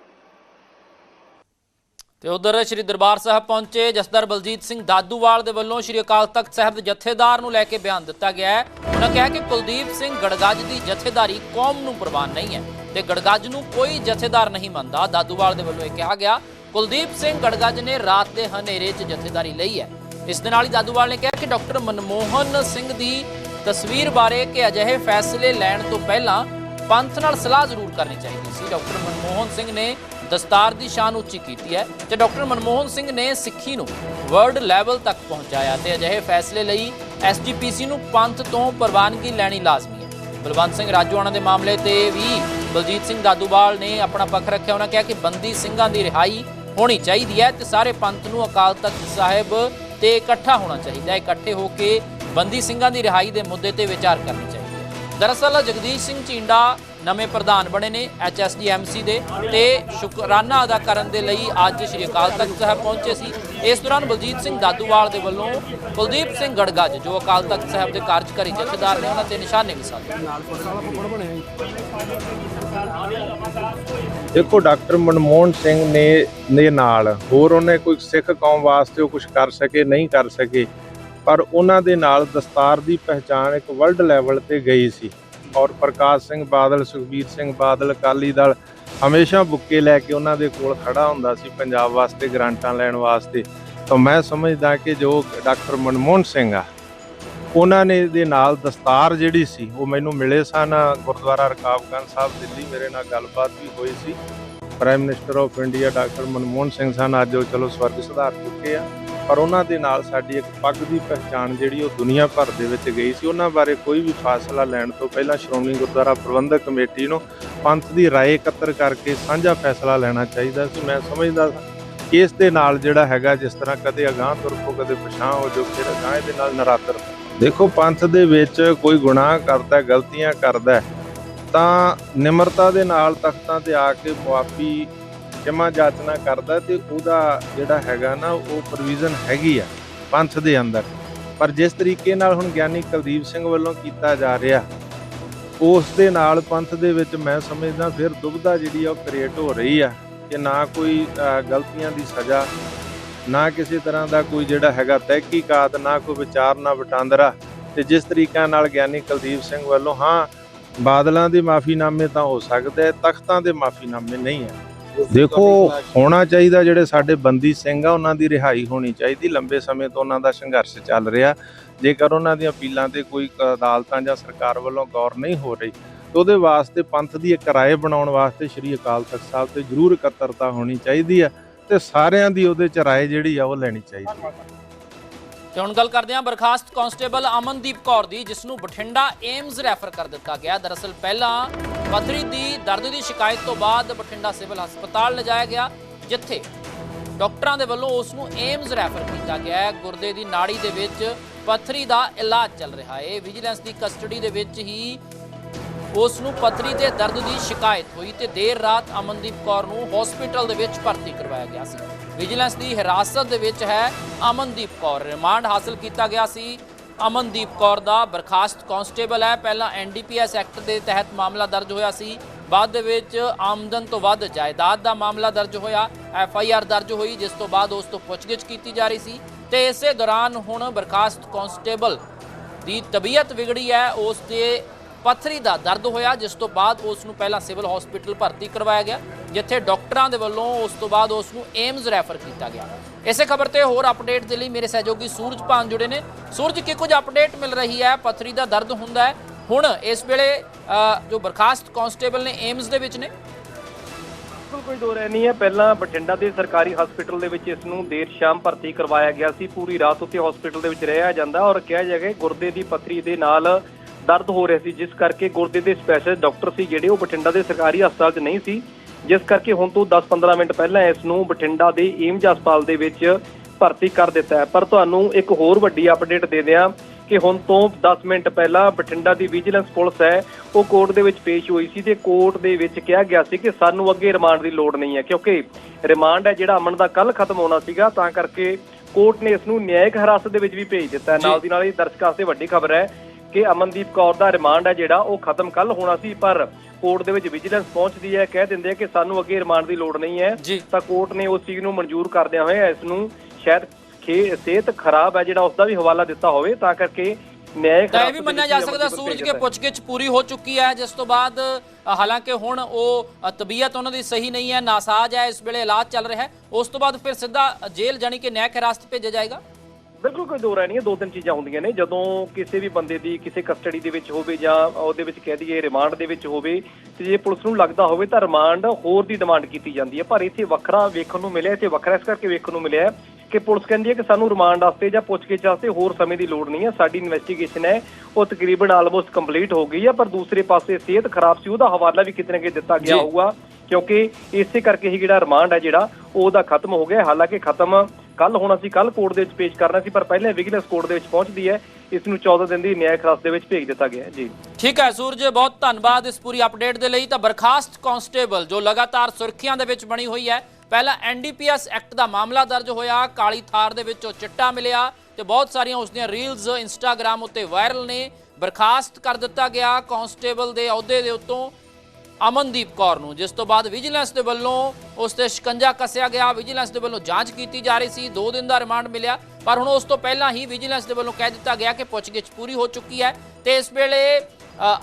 ਤੇ ਉਧਰ ਸ੍ਰੀ ਦਰਬਾਰ ਸਾਹਿਬ ਪਹੁੰਚੇ। ਜਸਦਰ ਬਲਜੀਤ ਸਿੰਘ ਦਾਦੂਵਾਲ ਦੇ ਵੱਲੋਂ ਸ੍ਰੀ ਅਕਾਲ ਤਖਤ ਸਾਹਿਬ ਦੇ ਜਥੇਦਾਰ ਨੂੰ ਲੈ ਕੇ ਬਿਆਨ ਦਿੱਤਾ ਗਿਆ ਹੈ। ਉਹਨਾਂ ਕਿਹਾ ਕਿ ਕੁਲਦੀਪ ਸਿੰਘ ਗੜਗੱਜ ਦੀ ਜਥੇਦਾਰੀ ਕੌਮ ਨੂੰ ਪ੍ਰਵਾਨ ਨਹੀਂ ਹੈ ਤੇ ਗੜਗੱਜ ਨੂੰ ਕੋਈ ਜਥੇਦਾਰ ਨਹੀਂ ਮੰਨਦਾ। ਦਾਦੂਵਾਲ ਦੇ ਵੱਲੋਂ ਇਹ ਕਿਹਾ ਗਿਆ ਕੁਲਦੀਪ ਸਿੰਘ ਗੜਗੱਜ ਨੇ ਰਾਤ ਦੇ ਹਨੇਰੇ 'ਚ ਜਥੇਦਾਰੀ ਲਈ ਹੈ। ਇਸ ਦੇ ਨਾਲ ਹੀ ਦਾਦੂਵਾਲ ਨੇ ਕਿਹਾ ਕਿ ਡਾਕਟਰ ਮਨਮੋਹਨ ਸਿੰਘ ਦੀ ਤਸਵੀਰ ਬਾਰੇ ਕਿ ਅਜਿਹੇ ਫੈਸਲੇ ਲੈਣ ਤੋਂ ਪਹਿਲਾਂ ਪੰਥ ਨਾਲ ਸਲਾਹ ਜ਼ਰੂਰ ਕਰਨੀ ਚਾਹੀਦੀ ਸੀ। ਡਾਕਟਰ ਮਨਮੋਹਨ ਸਿੰਘ ਨੇ ਦਸਤਾਰ ਦੀ ਸ਼ਾਨ ਉੱਚੀ ਕੀਤੀ ਹੈ ਤੇ ਡਾਕਟਰ ਮਨਮੋਹਨ ਸਿੰਘ ਨੇ ਸਿੱਖੀ ਨੂੰ ਵਰਲਡ ਲੈਵਲ ਤੱਕ ਪਹੁੰਚਾਇਆ ਤੇ ਅਜਿਹੇ ਫੈਸਲੇ ਲਈ ਐਸਜੀਪੀਸੀ ਨੂੰ ਪੰਥ ਤੋਂ ਪ੍ਰਵਾਨਗੀ ਲੈਣੀ ਲਾਜ਼ਮੀ ਹੈ। ਬਲਵੰਤ ਸਿੰਘ ਰਾਜੂਆਣਾ ਦੇ ਮਾਮਲੇ ਤੇ ਵੀ ਬਲਜੀਤ ਸਿੰਘ ਦਾਦੂਵਾਲ ਨੇ ਆਪਣਾ ਪੱਖ ਰੱਖਿਆ। ਉਹਨਾਂ ਕਿਹਾ ਕਿ ਬੰਦੀ ਸਿੰਘਾਂ ਦੀ ਰਿਹਾਈ ਹੋਣੀ ਚਾਹੀਦੀ ਹੈ ਤੇ ਸਾਰੇ ਪੰਥ ਨੂੰ ਅਕਾਲ ਤਖਤ ਸਾਹਿਬ ਤੇ ਇਕੱਠਾ ਹੋਣਾ ਚਾਹੀਦਾ ਹੈ। ਇਕੱਠੇ ਹੋ ਕੇ ਬੰਦੀ ਸਿੰਘਾਂ ਦੀ ਰਿਹਾਈ ਦੇ ਮੁੱਦੇ ਤੇ ਵਿਚਾਰ ਕਰਨੀ ਚਾਹੀਦੀ ਹੈ। ਦਰਅਸਲ ਜਗਦੀਸ਼ ਸਿੰਘ ਚੀਂਡਾ ਨਵੇਂ ਪ੍ਰਧਾਨ ਬਣੇ ਨੇ ਐਚਐਸਡੀਐਮਸੀ ਦੇ ਤੇ ਸ਼ੁਕਰਾਨਾ ਅਦਾ ਕਰਨ ਦੇ ਲਈ ਅੱਜ ਸ਼੍ਰੀ ਅਕਾਲ ਤਖਤ ਸਾਹਿਬ ਪਹੁੰਚੇ ਸੀ। ਇਸ ਦੌਰਾਨ ਬਲਜੀਤ ਸਿੰਘ ਦਾਦੂਵਾਲ ਦੇ ਵੱਲੋਂ ਕੁਲਦੀਪ ਸਿੰਘ ਗੜਗੱਜ, ਜੋ ਅਕਾਲ ਤਖਤ ਸਾਹਿਬ ਦੇ ਕਾਰਜਕਾਰੀ ਜਥੇਦਾਰ ਨੇ, ਉਹਨਾਂ ਤੇ ਨਿਸ਼ਾਨੇ ਵੀ ਸਾਧੇ। ਦੇਖੋ ਡਾਕਟਰ ਮਨਮੋਹਨ ਸਿੰਘ ਨੇ ਦੇ ਨਾਲ, ਹੋਰ ਉਹਨੇ ਕੋਈ ਸਿੱਖ ਕੌਮ ਵਾਸਤੇ ਉਹ ਕੁਝ ਕਰ ਸਕੇ, ਨਹੀਂ ਕਰ ਸਕੇ, ਪਰ ਉਹਨਾਂ ਦੇ ਨਾਲ ਦਸਤਾਰ ਦੀ ਪਹਿਚਾਣ ਇੱਕ ਵਰਲਡ ਲੈਵਲ ਤੇ ਗਈ ਸੀ। ਔਰ ਪ੍ਰਕਾਸ਼ ਸਿੰਘ ਬਾਦਲ, ਸੁਖਬੀਰ ਸਿੰਘ ਬਾਦਲ, ਅਕਾਲੀ ਦਲ ਹਮੇਸ਼ਾ ਬੁੱਕੇ ਲੈ ਕੇ ਉਹਨਾਂ ਦੇ ਕੋਲ ਖੜਾ ਹੁੰਦਾ ਸੀ ਪੰਜਾਬ ਵਾਸਤੇ, ਗ੍ਰਾਂਟਾਂ ਲੈਣ ਵਾਸਤੇ। ਤਾਂ ਮੈਂ ਸਮਝਦਾ ਕਿ ਜੋ ਡਾਕਟਰ ਮਨਮੋਹਨ ਸਿੰਘ ਆ ਉਹਨਾਂ ਨੇ ਦੇ ਨਾਲ ਦਸਤਾਰ ਜਿਹੜੀ ਸੀ ਉਹ ਮੈਨੂੰ ਮਿਲੇ ਸਨ ਗੁਰਦੁਆਰਾ ਰਕਾਬਗੰਜ ਸਾਹਿਬ ਦਿੱਲੀ ਮੇਰੇ ਨਾਲ ਗੱਲਬਾਤ ਵੀ ਹੋਈ ਸੀ prime minister of India doctor Manmohan Singh ਸਨ ਅੱਜ ਉਹ ਚਲੋ ਸਵਰਗ ਸੁਧਾਰ ਚੁੱਕੇ ਆ ਪਰ ਉਹਨਾਂ ਦੇ ਨਾਲ ਸਾਡੀ ਇੱਕ ਪੱਗ ਦੀ ਪਹਿਚਾਣ ਜਿਹੜੀ ਉਹ ਦੁਨੀਆ ਭਰ ਦੇ ਵਿੱਚ ਗਈ ਸੀ ਉਹਨਾਂ ਬਾਰੇ ਕੋਈ ਵੀ ਫੈਸਲਾ ਲੈਣ ਤੋਂ ਪਹਿਲਾਂ ਸ਼੍ਰੋਮਣੀ ਗੁਰਦੁਆਰਾ ਪ੍ਰਬੰਧਕ ਕਮੇਟੀ ਨੂੰ ਪੰਥ ਦੀ رائے ਇਕੱਤਰ ਕਰਕੇ ਸਾਂਝਾ ਫੈਸਲਾ ਲੈਣਾ ਚਾਹੀਦਾ ਸੀ ਮੈਂ ਸਮਝਦਾ ਕਿ ਇਸ ਦੇ ਨਾਲ ਜਿਹੜਾ ਹੈਗਾ ਜਿਸ ਤਰ੍ਹਾਂ ਕਦੇ ਅਗਾਂਹ ਤੁਰ ਪੋ ਕਦੇ ਪਛਾਂ ਹੋ ਜੋ ਫਿਰ ਅਗਾਂਹ ਦੇ ਨਾਲ ਨਰਾਦਰ ਦੇਖੋ, ਪੰਥ ਦੇ ਵਿੱਚ ਕੋਈ ਗੁਨਾਹ ਕਰਦਾ, ਗਲਤੀਆਂ ਕਰਦਾ ਤਾਂ ਨਿਮਰਤਾ ਦੇ ਨਾਲ ਤਖਤਾਂ ਤੇ ਆ ਕੇ ਮੁਆਫੀ ਜਮਾ ਜਾਚਨਾ ਕਰਦਾ ਤੇ ਉਹਦਾ ਜਿਹੜਾ ਹੈਗਾ ਨਾ, ਉਹ ਪ੍ਰੋਵੀਜ਼ਨ ਹੈਗੀ ਆ ਪੰਥ ਦੇ ਅੰਦਰ। ਪਰ ਜਿਸ ਤਰੀਕੇ ਨਾਲ ਹੁਣ ਗਿਆਨੀ ਕੁਲਦੀਪ ਸਿੰਘ ਵੱਲੋਂ ਕੀਤਾ ਜਾ ਰਿਹਾ, ਉਸ ਦੇ ਨਾਲ ਪੰਥ ਦੇ ਵਿੱਚ ਮੈਂ ਸਮਝਦਾ ਫਿਰ ਦੁਬਿਧਾ ਜਿਹੜੀ ਆ ਉਹ ਕ੍ਰੀਏਟ ਹੋ ਰਹੀ ਆ ਕਿ ਨਾ ਕੋਈ ਗਲਤੀਆਂ ਦੀ ਸਜ਼ਾ ਨਾ ਕਿਸੇ ਤਰ੍ਹਾਂ ਦਾ ਕੋਈ ਜਿਹੜਾ ਹੈਗਾ ਤਹਿਕੀਕਾਤ, ਨਾ ਕੋਈ ਵਿਚਾਰ, ਨਾ ਵਟਾਂਦਰਾ। ਤੇ ਜਿਸ ਤਰੀਕਾ ਨਾਲ ਗਿਆਨੀ ਕੁਲਦੀਪ ਸਿੰਘ ਵੱਲੋਂ, ਹਾਂ, ਬਾਦਲਾਂ ਦੇ ਮਾਫੀਨਾਮੇ ਤਾਂ ਹੋ ਸਕਦੇ ਹੈ ਤਖਤਾਂ ਦੇ ਮਾਫੀਨਾਮੇ ਨਹੀਂ ਹੈ ਦੇਖੋ, ਹੋਣਾ ਚਾਹੀਦਾ ਜਿਹੜੇ ਸਾਡੇ ਬੰਦੀ ਸਿੰਘ ਆ, ਉਹਨਾਂ ਦੀ ਰਿਹਾਈ ਹੋਣੀ ਚਾਹੀਦੀ। ਲੰਬੇ ਸਮੇਂ ਤੋਂ ਉਹਨਾਂ ਦਾ ਸੰਘਰਸ਼ ਚੱਲ ਰਿਹਾ। ਜੇਕਰ ਉਹਨਾਂ ਦੀਆਂ ਅਪੀਲਾਂ ਤੇ ਕੋਈ ਅਦਾਲਤਾਂ ਜਾਂ ਸਰਕਾਰ ਵੱਲੋਂ ਗੌਰ ਨਹੀਂ ਹੋ ਰਹੀ, ਤੇ ਉਹਦੇ ਵਾਸਤੇ ਪੰਥ ਦੀ ਇੱਕ ਰਾਏ ਬਣਾਉਣ ਵਾਸਤੇ ਸ੍ਰੀ ਅਕਾਲ ਤਖਤ ਸਾਹਿਬ ਤੇ ਜ਼ਰੂਰ ਇਕੱਤਰਤਾ ਹੋਣੀ ਚਾਹੀਦੀ ਹੈ ਤੇ ਸਾਰਿਆਂ ਦੀ ਉਹਦੇ ਚ ਰਾਏ ਜਿਹੜੀ ਆ ਉਹ ਲੈਣੀ ਚਾਹੀਦੀ ਹੈ। ਤੇ ਹੁਣ ਗੱਲ ਕਰਦੇ ਹਾਂ ਬਰਖਾਸਤ ਕਾਂਸਟੇਬਲ ਅਮਨਦੀਪ ਕੌਰ ਦੀ, ਜਿਸ ਨੂੰ ਬਠਿੰਡਾ ਏਮਜ਼ ਰੈਫਰ ਕਰ ਦਿੱਤਾ ਗਿਆ। ਦਰਅਸਲ ਪਹਿਲਾਂ ਪਥਰੀ ਦੀ, ਦਰਦ ਦੀ ਸ਼ਿਕਾਇਤ ਤੋਂ ਬਾਅਦ ਬਠਿੰਡਾ ਸਿਵਲ ਹਸਪਤਾਲ ਲਿਜਾਇਆ ਗਿਆ, ਜਿੱਥੇ ਡਾਕਟਰਾਂ ਦੇ ਵੱਲੋਂ ਉਸ ਨੂੰ ਏਮਜ਼ ਰੈਫਰ ਕੀਤਾ ਗਿਆ ਹੈ। ਗੁਰਦੇ ਦੀ ਨਾੜੀ ਦੇ ਵਿੱਚ ਪਥਰੀ ਦਾ ਇਲਾਜ ਚੱਲ ਰਿਹਾ ਹੈ। ਵਿਜੀਲੈਂਸ ਦੀ ਕਸਟਡੀ ਦੇ ਵਿੱਚ ਹੀ ਉਸ ਨੂੰ ਪਥਰੀ ਦੇ ਦਰਦ ਦੀ ਸ਼ਿਕਾਇਤ ਹੋਈ ਤੇ ਦੇਰ ਰਾਤ ਅਮਨਦੀਪ ਕੌਰ ਨੂੰ ਹਸਪੀਟਲ ਦੇ ਵਿੱਚ ਭਰਤੀ ਕਰਵਾਇਆ ਗਿਆ ਸੀ। ਵਿਜੀਲੈਂਸ ਦੀ ਹਿਰਾਸਤ ਦੇ ਵਿੱਚ ਹੈ ਅਮਨਦੀਪ ਕੌਰ। ਰਿਮਾਂਡ ਹਾਸਲ ਕੀਤਾ ਗਿਆ ਸੀ। ਅਮਨਦੀਪ ਕੌਰ ਦਾ ਬਰਖਾਸਤ ਕਾਂਸਟੇਬਲ ਹੈ। ਪਹਿਲਾਂ ਐਨਡੀਪੀਐਸ ਐਕਟ ਦੇ ਤਹਿਤ ਮਾਮਲਾ ਦਰਜ ਹੋਇਆ ਸੀ। ਬਾਅਦ ਦੇ ਵਿੱਚ ਆਮਦਨ ਤੋਂ ਵੱਧ ਜਾਇਦਾਦ ਦਾ ਮਾਮਲਾ ਦਰਜ ਹੋਇਆ। ਐਫ ਆਈ ਆਰ ਦਰਜ ਹੋਈ, ਜਿਸ ਤੋਂ ਬਾਅਦ ਉਸ ਤੋਂ ਪੁੱਛਗਿੱਛ ਕੀਤੀ ਜਾ ਰਹੀ ਸੀ। ਤੇ ਇਸੇ ਦੌਰਾਨ ਹੁਣ ਬਰਖਾਸਤ ਕਾਂਸਟੇਬਲ ਦੀ ਤਬੀਅਤ ਵਿਗੜੀ ਹੈ। ਉਸ ਦੇ ਪੱਥਰੀ ਦਾ ਦਰਦ ਹੋਇਆ, ਜਿਸ ਤੋਂ ਬਾਅਦ ਉਸ ਨੂੰ ਪਹਿਲਾਂ ਸਿਵਲ ਹਸਪੀਟਲ ਭਰਤੀ ਕਰਵਾਇਆ ਗਿਆ, ਜਿੱਥੇ ਡਾਕਟਰਾਂ ਦੇ ਵੱਲੋਂ ਉਸ ਤੋਂ ਬਾਅਦ ਉਸ ਨੂੰ ਏਮਜ਼ ਰੈਫਰ ਕੀਤਾ ਗਿਆ। ਇਸੇ ਖਬਰ ਤੇ ਹੋਰ ਅਪਡੇਟ ਦੇ ਲਈ ਮੇਰੇ ਸਹਿਯੋਗੀ ਸੂਰਜ ਭਾਨ ਜੁੜੇ ਨੇ। ਸੂਰਜ, ਕੀ ਕੁਝ ਅਪਡੇਟ ਮਿਲ ਰਹੀ ਹੈ? ਪੱਥਰੀ ਦਾ ਦਰਦ ਹੁੰਦਾ ਹੈ। ਹੁਣ ਇਸ ਵੇਲੇ ਜੋ ਬਰਖਾਸਤ ਕਾਂਸਟੇਬਲ ਨੇ ਏਮਜ਼ ਦੇ ਵਿੱਚ ਨੇ। ਬਿਲਕੁਲ ਕੋਈ ਦੋ ਰਹਿ ਨਹੀਂ ਹੈ। ਪਹਿਲਾਂ ਬਠਿੰਡਾ ਦੇ ਸਰਕਾਰੀ ਹਸਪੀਟਲ ਦੇ ਵਿੱਚ ਇਸ ਨੂੰ ਦੇਰ ਸ਼ਾਮ ਭਰਤੀ ਕਰਵਾਇਆ ਗਿਆ ਸੀ। ਪੂਰੀ ਰਾਤ ਉੱਥੇ ਹਸਪੀਟਲ ਦੇ ਵਿੱਚ ਰਿਹਾ ਜਾਂਦਾ ਔਰ ਕਿਹਾ ਜਾਵੇ ਗੁਰਦੇ ਦੀ ਪੱਥਰੀ ਦੇ ਨਾਲ ਦਰਦ ਹੋ ਰਿਹਾ ਸੀ ਜਿਸ ਕਰਕੇ ਗੁਰਦੇ ਦੇ ਸਪੈਸ਼ਲਿਸਟ ਡਾਕਟਰ ਸੀ ਜਿਹੜੇ ਉਹ ਬਠਿੰਡਾ ਦੇ ਸਰਕਾਰੀ ਹਸਪਤਾਲ 'ਚ ਨਹੀਂ ਸੀ। ਜਿਸ ਕਰਕੇ ਹੁਣ ਤੋਂ 10-15 ਮਿੰਟ ਪਹਿਲਾਂ ਇਸ ਨੂੰ ਬਠਿੰਡਾ ਦੇ ਏਮਜ ਹਸਪਤਾਲ ਦੇ ਵਿੱਚ ਭਰਤੀ ਕਰ ਦਿੱਤਾ ਹੈ। ਪਰ ਤੁਹਾਨੂੰ ਇੱਕ ਹੋਰ ਵੱਡੀ ਅਪਡੇਟ ਦੇ ਦਿਆਂ ਕਿ ਹੁਣ ਤੋਂ 10 ਮਿੰਟ ਪਹਿਲਾਂ ਬਠਿੰਡਾ ਦੀ ਵਿਜੀਲੈਂਸ ਪੁਲਿਸ ਹੈ ਉਹ ਕੋਰਟ ਦੇ ਵਿੱਚ ਪੇਸ਼ ਹੋਈ ਸੀ ਤੇ ਕੋਰਟ ਦੇ ਵਿੱਚ ਕਿਹਾ ਗਿਆ ਸੀ ਕਿ ਸਾਨੂੰ ਅੱਗੇ ਰਿਮਾਂਡ ਦੀ ਲੋੜ ਨਹੀਂ ਹੈ ਕਿਉਂਕਿ ਰਿਮਾਂਡ ਹੈ ਜਿਹੜਾ ਅਮਨ ਦਾ ਕੱਲ ਖਤਮ ਹੋਣਾ ਸੀਗਾ ਤਾਂ ਕਰਕੇ ਕੋਰਟ ਨੇ ਇਸ ਨੂੰ ਨਿਆਇਕ ਹਿਰਾਸਤ ਦੇ ਵਿੱਚ ਵੀ ਭੇਜ ਦਿੱਤਾ ਹੈ। ਨਾਲ ਦੀ ਨਾਲ ਇਹ ਦਰਸ਼ਕਾਂ ਵਾਸਤੇ ਵੱਡੀ ਖਬਰ ਹੈ ਕਿ ਅਮਨਦੀਪ ਕੌਰ ਦਾ ਰਿਮਾਂਡ ਹੈ ਜਿਹੜਾ ਉਹ ਖਤਮ ਕੱਲ ਹੋਣਾ ਸੀ ਪਰ ਕੋਰਟ ਦੇ ਵਿੱਚ ਵਿਜੀਲੈਂਸ ਪਹੁੰਚਦੀ ਹੈ ਕਹਿ ਦਿੰਦੇ ਆ ਕਿ ਸਾਨੂੰ ਅੱਗੇ ਰਿਮਾਂਡ ਦੀ ਲੋੜ ਨਹੀਂ ਹੈ। ਤਾਂ ਕੋਰਟ ਨੇ ਉਸ ਚੀਜ਼ ਨੂੰ ਮਨਜ਼ੂਰ ਕਰਦਿਆਂ ਹੋਇਆ ਇਸ ਨੂੰ ਸ਼ਾਇਦ ਖੇ ਸਿਹਤ ਖਰਾਬ ਹੈ ਜਿਹੜਾ ਉਸ ਦਾ ਵੀ ਹਵਾਲਾ ਦਿੱਤਾ ਹੋਵੇ ਤਾਂ ਕਰਕੇ ਇਹ ਖਰਾਬ ਵੀ ਮੰਨਿਆ ਜਾ ਸਕਦਾ ਸੂਰਜ ਕੇ। ਪੁੱਛਗਿੱਛ ਪੂਰੀ ਹੋ ਚੁੱਕੀ ਹੈ ਜਿਸ ਤੋਂ ਬਾਅਦ ਹਾਲਾਂਕਿ ਹੁਣ ਉਹ ਤਬੀਅਤ ਉਹਨਾਂ ਦੀ ਸਹੀ ਨਹੀਂ ਹੈ ਨਾਸਾਜ ਹੈ ਇਸ ਵੇਲੇ ਇਲਾਜ ਚੱਲ ਰਿਹਾ ਹੈ ਉਸ ਤੋਂ ਬਾਅਦ ਫਿਰ ਸਿੱਧਾ ਜੇਲ੍ਹ ਜਾਣੀ ਕਿ ਨਿਆਂ ਹਿਰਾਸਤ ਭੇਜਿਆ ਜਾਏਗਾ ਬਿਲਕੁਲ ਕੋਈ ਦੋ ਰਾਏ ਨਹੀਂ ਹੈ ਦੋ ਤਿੰਨ ਚੀਜ਼ਾਂ ਹੁੰਦੀਆਂ ਨੇ। ਜਦੋਂ ਕਿਸੇ ਵੀ ਬੰਦੇ ਦੀ ਕਿਸੇ ਕਸਟਡੀ ਦੇ ਵਿੱਚ ਹੋਵੇ ਜਾਂ ਉਹਦੇ ਵਿੱਚ ਕਹਿ ਦਈਏ ਰਿਮਾਂਡ ਦੇ ਵਿੱਚ ਹੋਵੇ ਤੇ ਜੇ ਪੁਲਿਸ ਨੂੰ ਲੱਗਦਾ ਹੋਵੇ ਤਾਂ ਰਿਮਾਂਡ ਹੋਰ ਦੀ ਡਿਮਾਂਡ ਕੀਤੀ ਜਾਂਦੀ ਹੈ। ਪਰ ਇੱਥੇ ਵੱਖਰਾ ਵੇਖਣ ਨੂੰ ਮਿਲਿਆ ਇੱਥੇ ਵੱਖਰਾ ਇਸ ਕਰਕੇ ਵੇਖਣ ਨੂੰ ਮਿਲਿਆ ਕਿ ਪੁਲਿਸ ਕਹਿੰਦੀ ਹੈ ਕਿ ਸਾਨੂੰ ਰਿਮਾਂਡ ਵਾਸਤੇ ਜਾਂ ਪੁੱਛਗਿੱਛ ਵਾਸਤੇ ਹੋਰ ਸਮੇਂ ਦੀ ਲੋੜ ਨਹੀਂ ਹੈ। ਸਾਡੀ ਇਨਵੈਸਟੀਗੇਸ਼ਨ ਹੈ ਉਹ ਤਕਰੀਬਨ ਆਲਮੋਸਟ ਕੰਪਲੀਟ ਹੋ ਗਈ ਹੈ ਪਰ ਦੂਸਰੇ ਪਾਸੇ ਸਿਹਤ ਖਰਾਬ ਸੀ ਉਹਦਾ ਹਵਾਲਾ ਵੀ ਕਿਤੇ ਨਾ ਕਿਤੇ ਦਿੱਤਾ ਗਿਆ। ਹੋਊਗਾ ਕਿਉਂਕਿ ਇਸੇ ਕਰਕੇ ਹੀ ਜਿਹੜਾ ਰਿਮਾਂਡ ਹੈ ਜਿਹੜਾ ਉਹ ਉਹਦਾ ਖਤਮ ਹੋ ਗਿਆ। ਹਾਲਾਂਕਿ ਖਤਮ ਕੱਲ ਹੋਣਾ ਸੀ ਕੱਲ ਕੋਰਟ ਦੇ ਵਿੱਚ ਪੇਸ਼ ਕਰਨਾ ਸੀ, ਪਰ ਪਹਿਲਾਂ ਵਿਜੀਲੈਂਸ ਕੋਰਟ ਦੇ ਵਿੱਚ ਪਹੁੰਚਦੀ ਹੈ। ਇਸ ਨੂੰ 14 ਦਿਨ ਦੀ ਨਿਆਂ ਖਰਾਸ ਦੇ ਵਿੱਚ ਭੇਜ ਦਿੱਤਾ ਗਿਆ ਜੀ। ਠੀਕ ਹੈ, ਸੂਰਜ, ਬਹੁਤ ਧੰਨਵਾਦ ਇਸ ਪੂਰੀ ਅਪਡੇਟ ਦੇ ਲਈ। ਤਾਂ ਬਰਖਾਸਤ ਕਾਂਸਟੇਬਲ ਜੋ ਲਗਾਤਾਰ ਸੁਰਖੀਆਂ ਦੇ ਵਿੱਚ ਬਣੀ ਹੋਈ ਹੈ, ਪਹਿਲਾਂ ਐਨਡੀਪੀਐਸ ਐਕਟ ਦਾ ਮਾਮਲਾ ਦਰਜ ਹੋਇਆ, ਕਾਲੀ ਥਾਰ ਦੇ ਵਿੱਚ ਚਿੱਟਾ ਮਿਲਿਆ ਤੇ ਬਹੁਤ ਸਾਰੀਆਂ ਉਸ ਦੀਆਂ ਰੀਲਸ ਇੰਸਟਾਗ੍ਰam ਉੱਤੇ ਵਾਇਰਲ ਨੇ। ਬਰਖਾਸਤ ਕਰ ਦਿੱਤਾ ਗਿਆ ਕਾਂਸਟੇਬਲ ਦੇ ਅਹੁਦੇ ਦੇ ਉੱਤੋਂ ਅਮਨਦੀਪ ਕੌਰ ਨੂੰ, ਜਿਸ ਤੋਂ ਬਾਅਦ ਵਿਜੀਲੈਂਸ ਦੇ ਵੱਲੋਂ ਉਸ ਤੇ ਸ਼ਿਕੰਜਾ ਕੱਸਿਆ ਗਿਆ, ਵਿਜੀਲੈਂਸ ਦੇ ਵੱਲੋਂ ਜਾਂਚ ਕੀਤੀ ਜਾ ਰਹੀ ਸੀ 2 ਦਿਨ ਦਾ ਰਿਮਾਂਡ ਮਿਲਿਆ, ਪਰ ਹੁਣ ਉਸ ਤੋਂ ਪਹਿਲਾਂ ਹੀ ਵਿਜੀਲੈਂਸ ਦੇ ਵੱਲੋਂ ਕਹਿ ਦਿੱਤਾ ਗਿਆ ਕਿ ਪੁੱਛਗਿੱਛ ਪੂਰੀ ਹੋ ਚੁੱਕੀ ਹੈ ਤੇ ਇਸ ਵੇਲੇ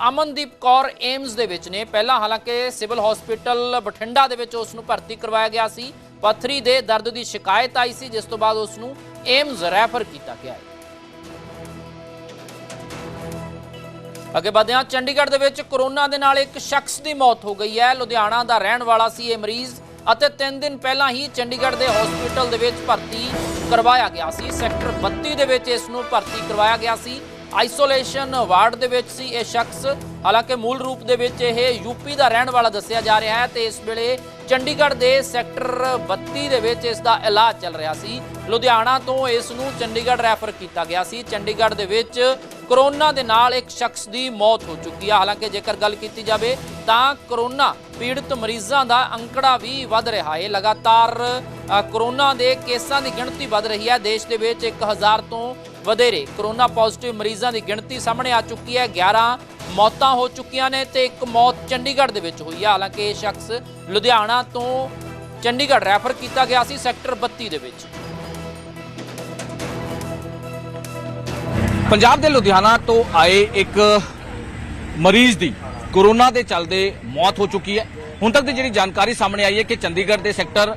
ਅਮਨਦੀਪ ਕੌਰ ਏਮਸ ਦੇ ਵਿੱਚ ਨੇ, ਪਹਿਲਾਂ ਹਾਲਾਂਕਿ ਸਿਵਲ ਹਸਪੀਟਲ ਬਠਿੰਡਾ ਦੇ ਵਿੱਚ ਉਸ ਨੂੰ ਭਰਤੀ ਕਰਵਾਇਆ ਗਿਆ ਸੀ, ਪੱਥਰੀ ਦੇ ਦਰਦ ਦੀ ਸ਼ਿਕਾਇਤ ਆਈ ਸੀ, ਜਿਸ ਤੋਂ ਬਾਅਦ ਉਸ ਨੂੰ ਏਮਸ ਰੈਫਰ ਕੀਤਾ ਗਿਆ ਹੈ। ਅੱਗੇ ਵਧਦੇ ਹਾਂ, ਚੰਡੀਗੜ੍ਹ ਦੇ ਵਿੱਚ ਕਰੋਨਾ ਦੇ ਨਾਲ ਇੱਕ ਸ਼ਖਸ ਦੀ ਮੌਤ ਹੋ ਗਈ ਹੈ। ਲੁਧਿਆਣਾ ਦਾ ਰਹਿਣ ਵਾਲਾ ਸੀ ਇਹ ਮਰੀਜ਼ ਅਤੇ 3 ਦਿਨ ਪਹਿਲਾਂ ਹੀ ਚੰਡੀਗੜ੍ਹ ਦੇ ਹਸਪੀਟਲ ਦੇ ਵਿੱਚ ਭਰਤੀ ਕਰਵਾਇਆ ਗਿਆ ਸੀ। ਸੈਕਟਰ 32 ਦੇ ਵਿੱਚ ਇਸ ਨੂੰ ਭਰਤੀ ਕਰਵਾਇਆ ਗਿਆ ਸੀ। ਆਈਸੋਲੇਸ਼ਨ ਵਾਰਡ ਦੇ ਵਿੱਚ ਸੀ ਇਹ ਸ਼ਖਸ। ਹਾਲਾਂਕਿ ਮੂਲ ਰੂਪ ਦੇ ਵਿੱਚ ਇਹ ਯੂਪੀ ਦਾ ਰਹਿਣ ਵਾਲਾ ਦੱਸਿਆ ਜਾ ਰਿਹਾ ਹੈ ਤੇ ਇਸ ਵੇਲੇ ਚੰਡੀਗੜ੍ਹ ਦੇ ਸੈਕਟਰ 32 ਦੇ ਵਿੱਚ ਇਸ ਦਾ ਇਲਾਜ ਚੱਲ ਰਿਹਾ ਸੀ। ਲੁਧਿਆਣਾ ਤੋਂ ਇਸ ਨੂੰ ਚੰਡੀਗੜ੍ਹ ਰੈਫਰ ਕੀਤਾ ਗਿਆ ਸੀ। ਚੰਡੀਗੜ੍ਹ ਦੇ ਵਿੱਚ ਕਰੋਨਾ ਦੇ ਨਾਲ ਇੱਕ ਸ਼ਖਸ ਦੀ ਮੌਤ ਹੋ ਚੁੱਕੀ ਹੈ ਹਾਲਾਂਕਿ ਜੇਕਰ ਗੱਲ ਕੀਤੀ ਜਾਵੇ ਤਾਂ ਕਰੋਨਾ ਪੀੜਤ ਮਰੀਜ਼ਾਂ ਦਾ ਅੰਕੜਾ ਵੀ ਵੱਧ ਰਿਹਾ ਹੈ। ਲਗਾਤਾਰ ਕਰੋਨਾ ਦੇ ਕੇਸਾਂ ਦੀ ਗਿਣਤੀ ਵੱਧ ਰਹੀ ਹੈ। ਦੇਸ਼ ਦੇ ਵਿੱਚ 1000 ਤੋਂ ਵਧੇਰੇ। ਕੋਰੋਨਾ ਪੋਜ਼ਿਟਿਵ ਮਰੀਜ਼ਾਂ ਦੀ ਗਿਣਤੀ ਸਾਹਮਣੇ ਆ ਚੁੱਕੀ ਹੈ। 11 ਮੌਤਾਂ ਹੋ ਚੁੱਕੀਆਂ ਨੇ ਤੇ ਇੱਕ ਮੌਤ ਚੰਡੀਗੜ੍ਹ ਦੇ ਵਿੱਚ ਹੋਈ ਹੈ ਹਾਲਾਂਕਿ ਇਹ ਸ਼ਖਸ ਲੁਧਿਆਣਾ ਤੋਂ ਚੰਡੀਗੜ੍ਹ ਰੈਫਰ ਕੀਤਾ ਗਿਆ ਸੀ ਸੈਕਟਰ 32 ਦੇ ਵਿੱਚ। ਪੰਜਾਬ ਦੇ ਲੁਧਿਆਣਾ ਤੋਂ ਆਏ ਇੱਕ ਮਰੀਜ਼ ਦੀ ਕੋਰੋਨਾ ਦੇ ਚੱਲਦੇ ਮੌਤ ਹੋ ਚੁੱਕੀ ਹੈ। ਹੁਣ ਤੱਕ ਦੀ ਜਿਹੜੀ ਜਾਣਕਾਰੀ ਸਾਹਮਣੇ ਆਈ ਹੈ ਕਿ ਚੰਡੀਗੜ੍ਹ ਦੇ ਸੈਕਟਰ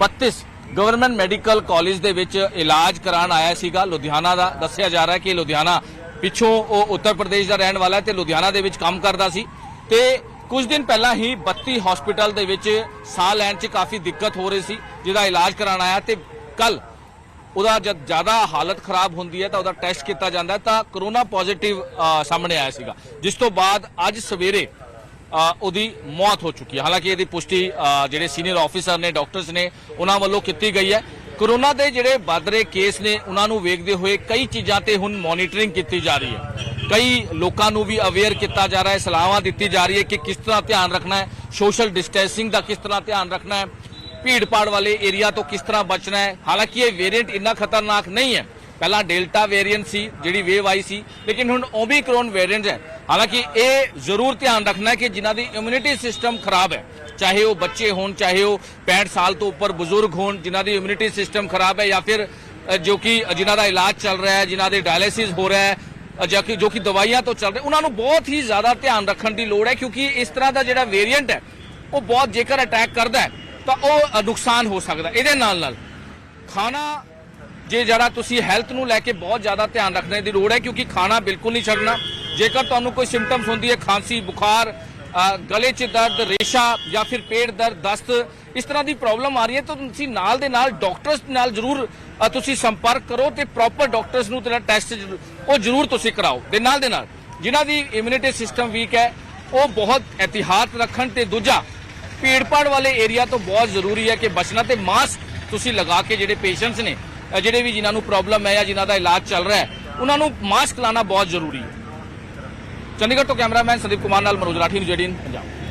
32 ਗਵਰਨਮੈਂਟ ਮੈਡੀਕਲ ਕਾਲਜ ਦੇ ਵਿੱਚ ਇਲਾਜ ਕਰਾਉਣ ਆਇਆ ਸੀਗਾ। ਲੁਧਿਆਣਾ ਦਾ ਦੱਸਿਆ ਜਾ ਰਿਹਾ ਕਿ ਲੁਧਿਆਣਾ ਪਿੱਛੋਂ ਉਹ ਉੱਤਰ ਪ੍ਰਦੇਸ਼ ਦਾ ਰਹਿਣ ਵਾਲਾ ਹੈ ਤੇ ਲੁਧਿਆਣਾ ਦੇ ਵਿੱਚ ਕੰਮ ਕਰਦਾ ਸੀ। ਤੇ ਕੁਝ ਦਿਨ ਪਹਿਲਾਂ ਹੀ 32 ਹਸਪੀਟਲ ਦੇ ਵਿੱਚ ਸਾਹ ਲੈਣ 'ਚ ਕਾਫੀ ਦਿੱਕਤ ਹੋ ਰਹੀ ਸੀ, ਜਿਹਦਾ ਇਲਾਜ ਕਰਾਉਣ ਆਇਆ ਤੇ ਕੱਲ ਉਹਦਾ ਜਦ ਜ਼ਿਆਦਾ ਹਾਲਤ ਖਰਾਬ ਹੁੰਦੀ ਹੈ ਤਾਂ ਉਹਦਾ ਟੈਸਟ ਕੀਤਾ ਜਾਂਦਾ ਤਾਂ ਕਰੋਨਾ ਪੋਜ਼ਿਟਿਵ ਸਾਹਮਣੇ ਆਇਆ ਸੀਗਾ। ਜਿਸ ਤੋਂ ਬਾਅਦ ਅੱਜ ਸਵੇਰੇ ਉਹਦੀ ਮੌਤ ਹੋ ਚੁੱਕੀ ਹੈ। ਹਾਲਾਂਕਿ ਇਹਦੀ ਪੁਸ਼ਟੀ ਜਿਹੜੇ ਸੀਨੀਅਰ ਆਫੀਸਰ ਨੇ ਡਾਕਟਰਸ ਨੇ, ਉਹਨਾਂ ਵੱਲੋਂ ਕੀਤੀ ਗਈ ਹੈ। ਕਰੋਨਾ ਦੇ ਜਿਹੜੇ ਵੱਧ ਰਹੇ ਕੇਸ ਨੇ, ਉਹਨਾਂ ਨੂੰ ਵੇਖਦੇ ਹੋਏ ਕਈ ਚੀਜ਼ਾਂ ਤੇ ਹੁਣ ਮੋਨੀਟਰਿੰਗ ਕੀਤੀ ਜਾ ਰਹੀ ਹੈ। ਕਈ ਲੋਕਾਂ ਨੂੰ ਵੀ ਅਵੇਅਰ ਕੀਤਾ ਜਾ ਰਿਹਾ ਹੈ, ਸਲਾਹਾਂ ਦਿੱਤੀ ਜਾ ਰਹੀ ਹੈ ਕਿ ਕਿਸ ਤਰ੍ਹਾਂ ਧਿਆਨ ਰੱਖਣਾ ਹੈ ਸੋਸ਼ਲ ਡਿਸਟੈਂਸਿੰਗ ਦਾ ਕਿਸ ਤਰ੍ਹਾਂ ਧਿਆਨ ਰੱਖਣਾ ਹੈ ਭੀੜ ਭਾੜ ਵਾਲੇ ਏਰੀਆ ਤੋਂ ਕਿਸ ਤਰ੍ਹਾਂ ਬਚਣਾ ਹੈ। ਹਾਲਾਂਕਿ ਇਹ ਵੇਰੀਐਂਟ ਇੰਨਾ ਖਤਰਨਾਕ ਨਹੀਂ ਹੈ। ਪਹਿਲਾਂ ਡੈਲਟਾ ਵੇਰੀਐਂਟ ਸੀ, ਜਿਹੜੀ ਵੇਵ ਆਈ ਸੀ, ਲੇਕਿਨ ਹੁਣ ਓਮਿਕਰੋਨ ਵੇਰੀਐਂਟ ਹੈ। ਹਾਲਾਂਕਿ ਇਹ ਜ਼ਰੂਰ ਧਿਆਨ ਰੱਖਣਾ ਕਿ ਜਿਨ੍ਹਾਂ ਦੀ ਇਮਿਊਨਿਟੀ ਸਿਸਟਮ ਖਰਾਬ ਹੈ, ਚਾਹੇ ਉਹ ਬੱਚੇ ਹੋਣ, ਚਾਹੇ ਉਹ 65 ਸਾਲ ਤੋਂ ਉੱਪਰ ਬਜ਼ੁਰਗ ਹੋਣ, ਜਿਨ੍ਹਾਂ ਦੀ ਇਮਿਊਨਿਟੀ ਸਿਸਟਮ ਖਰਾਬ ਹੈ ਜਾਂ ਫਿਰ ਜੋ ਕਿ ਜਿਨ੍ਹਾਂ ਦਾ ਇਲਾਜ ਚੱਲ ਰਿਹਾ ਹੈ, ਜਿਨ੍ਹਾਂ ਦੇ ਡਾਇਲਿਸਿਸ ਹੋ ਰਿਹਾ ਹੈ ਜਾਂ ਕਿ ਜੋ ਕਿ ਦਵਾਈਆਂ ਤੋਂ ਚੱਲ ਰਹੇ, ਉਹਨਾਂ ਨੂੰ ਬਹੁਤ ਹੀ ਜ਼ਿਆਦਾ ਧਿਆਨ ਰੱਖਣ ਦੀ ਲੋੜ ਹੈ, ਕਿਉਂਕਿ ਇਸ ਤਰ੍ਹਾਂ ਦਾ ਜਿਹੜਾ ਵੇਰੀਐਂਟ ਹੈ, ਉਹ ਬਹੁਤ ਜੇਕਰ ਅਟੈਕ ਕਰਦਾ ਹੈ, ਤਾਂ ਉਹ ਨੁਕਸਾਨ ਹੋ ਸਕਦਾ ਇਹਦੇ ਨਾਲ ਨਾਲ ਖਾਣਾ ਜੇ ਜਿਹੜਾ ਤੁਸੀਂ ਹੈਲਥ ਨੂੰ ਲੈ ਕੇ ਬਹੁਤ ਜ਼ਿਆਦਾ ਧਿਆਨ ਰੱਖਣੇ ਦੀ ਲੋੜ ਹੈ, ਕਿਉਂਕਿ ਖਾਣਾ ਬਿਲਕੁਲ ਨਹੀਂ ਛੱਡਣਾ। ਜੇਕਰ ਤੁਹਾਨੂੰ ਕੋਈ ਸਿੰਪਟਮਸ ਹੁੰਦੀ ਹੈ, ਖਾਂਸੀ, ਬੁਖਾਰ ਗਲੇ 'ਚ ਦਰਦ, ਰੇਸ਼ਾ ਜਾਂ ਫਿਰ ਪੇਟ ਦਰਦ, ਦਸਤ, ਇਸ ਤਰ੍ਹਾਂ ਦੀ ਪ੍ਰੋਬਲਮ ਆ ਰਹੀ ਹੈ, ਤਾਂ ਤੁਸੀਂ ਨਾਲ ਦੇ ਨਾਲ ਡਾਕਟਰਸ ਨਾਲ ਜ਼ਰੂਰ ਤੁਸੀਂ ਸੰਪਰਕ ਕਰੋ ਤੇ ਪ੍ਰੋਪਰ ਡਾਕਟਰਸ ਨੂੰ ਤੇਰਾ ਟੈਸਟ ਉਹ ਜ਼ਰੂਰ ਤੁਸੀਂ ਕਰਾਓ। ਦੇ ਨਾਲ ਦੇ ਨਾਲ, ਜਿਨ੍ਹਾਂ ਦੀ ਇਮਿਊਨਿਟੀ ਸਿਸਟਮ ਵੀਕ ਹੈ, ਉਹ ਬਹੁਤ ਇhtiyਾਤ ਰੱਖਣ ਤੇ ਦੂਜਾ ਭੀੜਪਾੜ ਵਾਲੇ ਏਰੀਆ ਤੋਂ ਬਹੁਤ ਜ਼ਰੂਰੀ ਹੈ ਕਿ ਬਚਣਾ ਤੇ ਮਾਸਕ ਤੁਸੀਂ ਲਗਾ ਕੇ ਜਿਹੜੇ ਪੇਸ਼ੈਂਟਸ ਨੇ ਜਿਹੜੇ ਵੀ ਜਿਨ੍ਹਾਂ ਨੂੰ ਪ੍ਰੋਬਲਮ ਹੈ ਜਾਂ ਜਿਨ੍ਹਾਂ ਦਾ ਇਲਾਜ ਚੱਲ ਰਿਹਾ ਹੈ, ਉਹਨਾਂ ਨੂੰ ਮਾਸਕ ਲਾਣਾ ਬਹੁਤ ਜ਼ਰੂਰੀ ਹੈ। ਚੰਡੀਗੜ੍ਹ ਤੋਂ ਕੈਮਰਾਮੈਨ ਸੰਦੀਪ ਕੁਮਾਰ ਨਾਲ ਮਨੋਜ ਰਾਠੀ ਨੂੰ ਜੇਡੀਨ ਪੰਜਾਬ।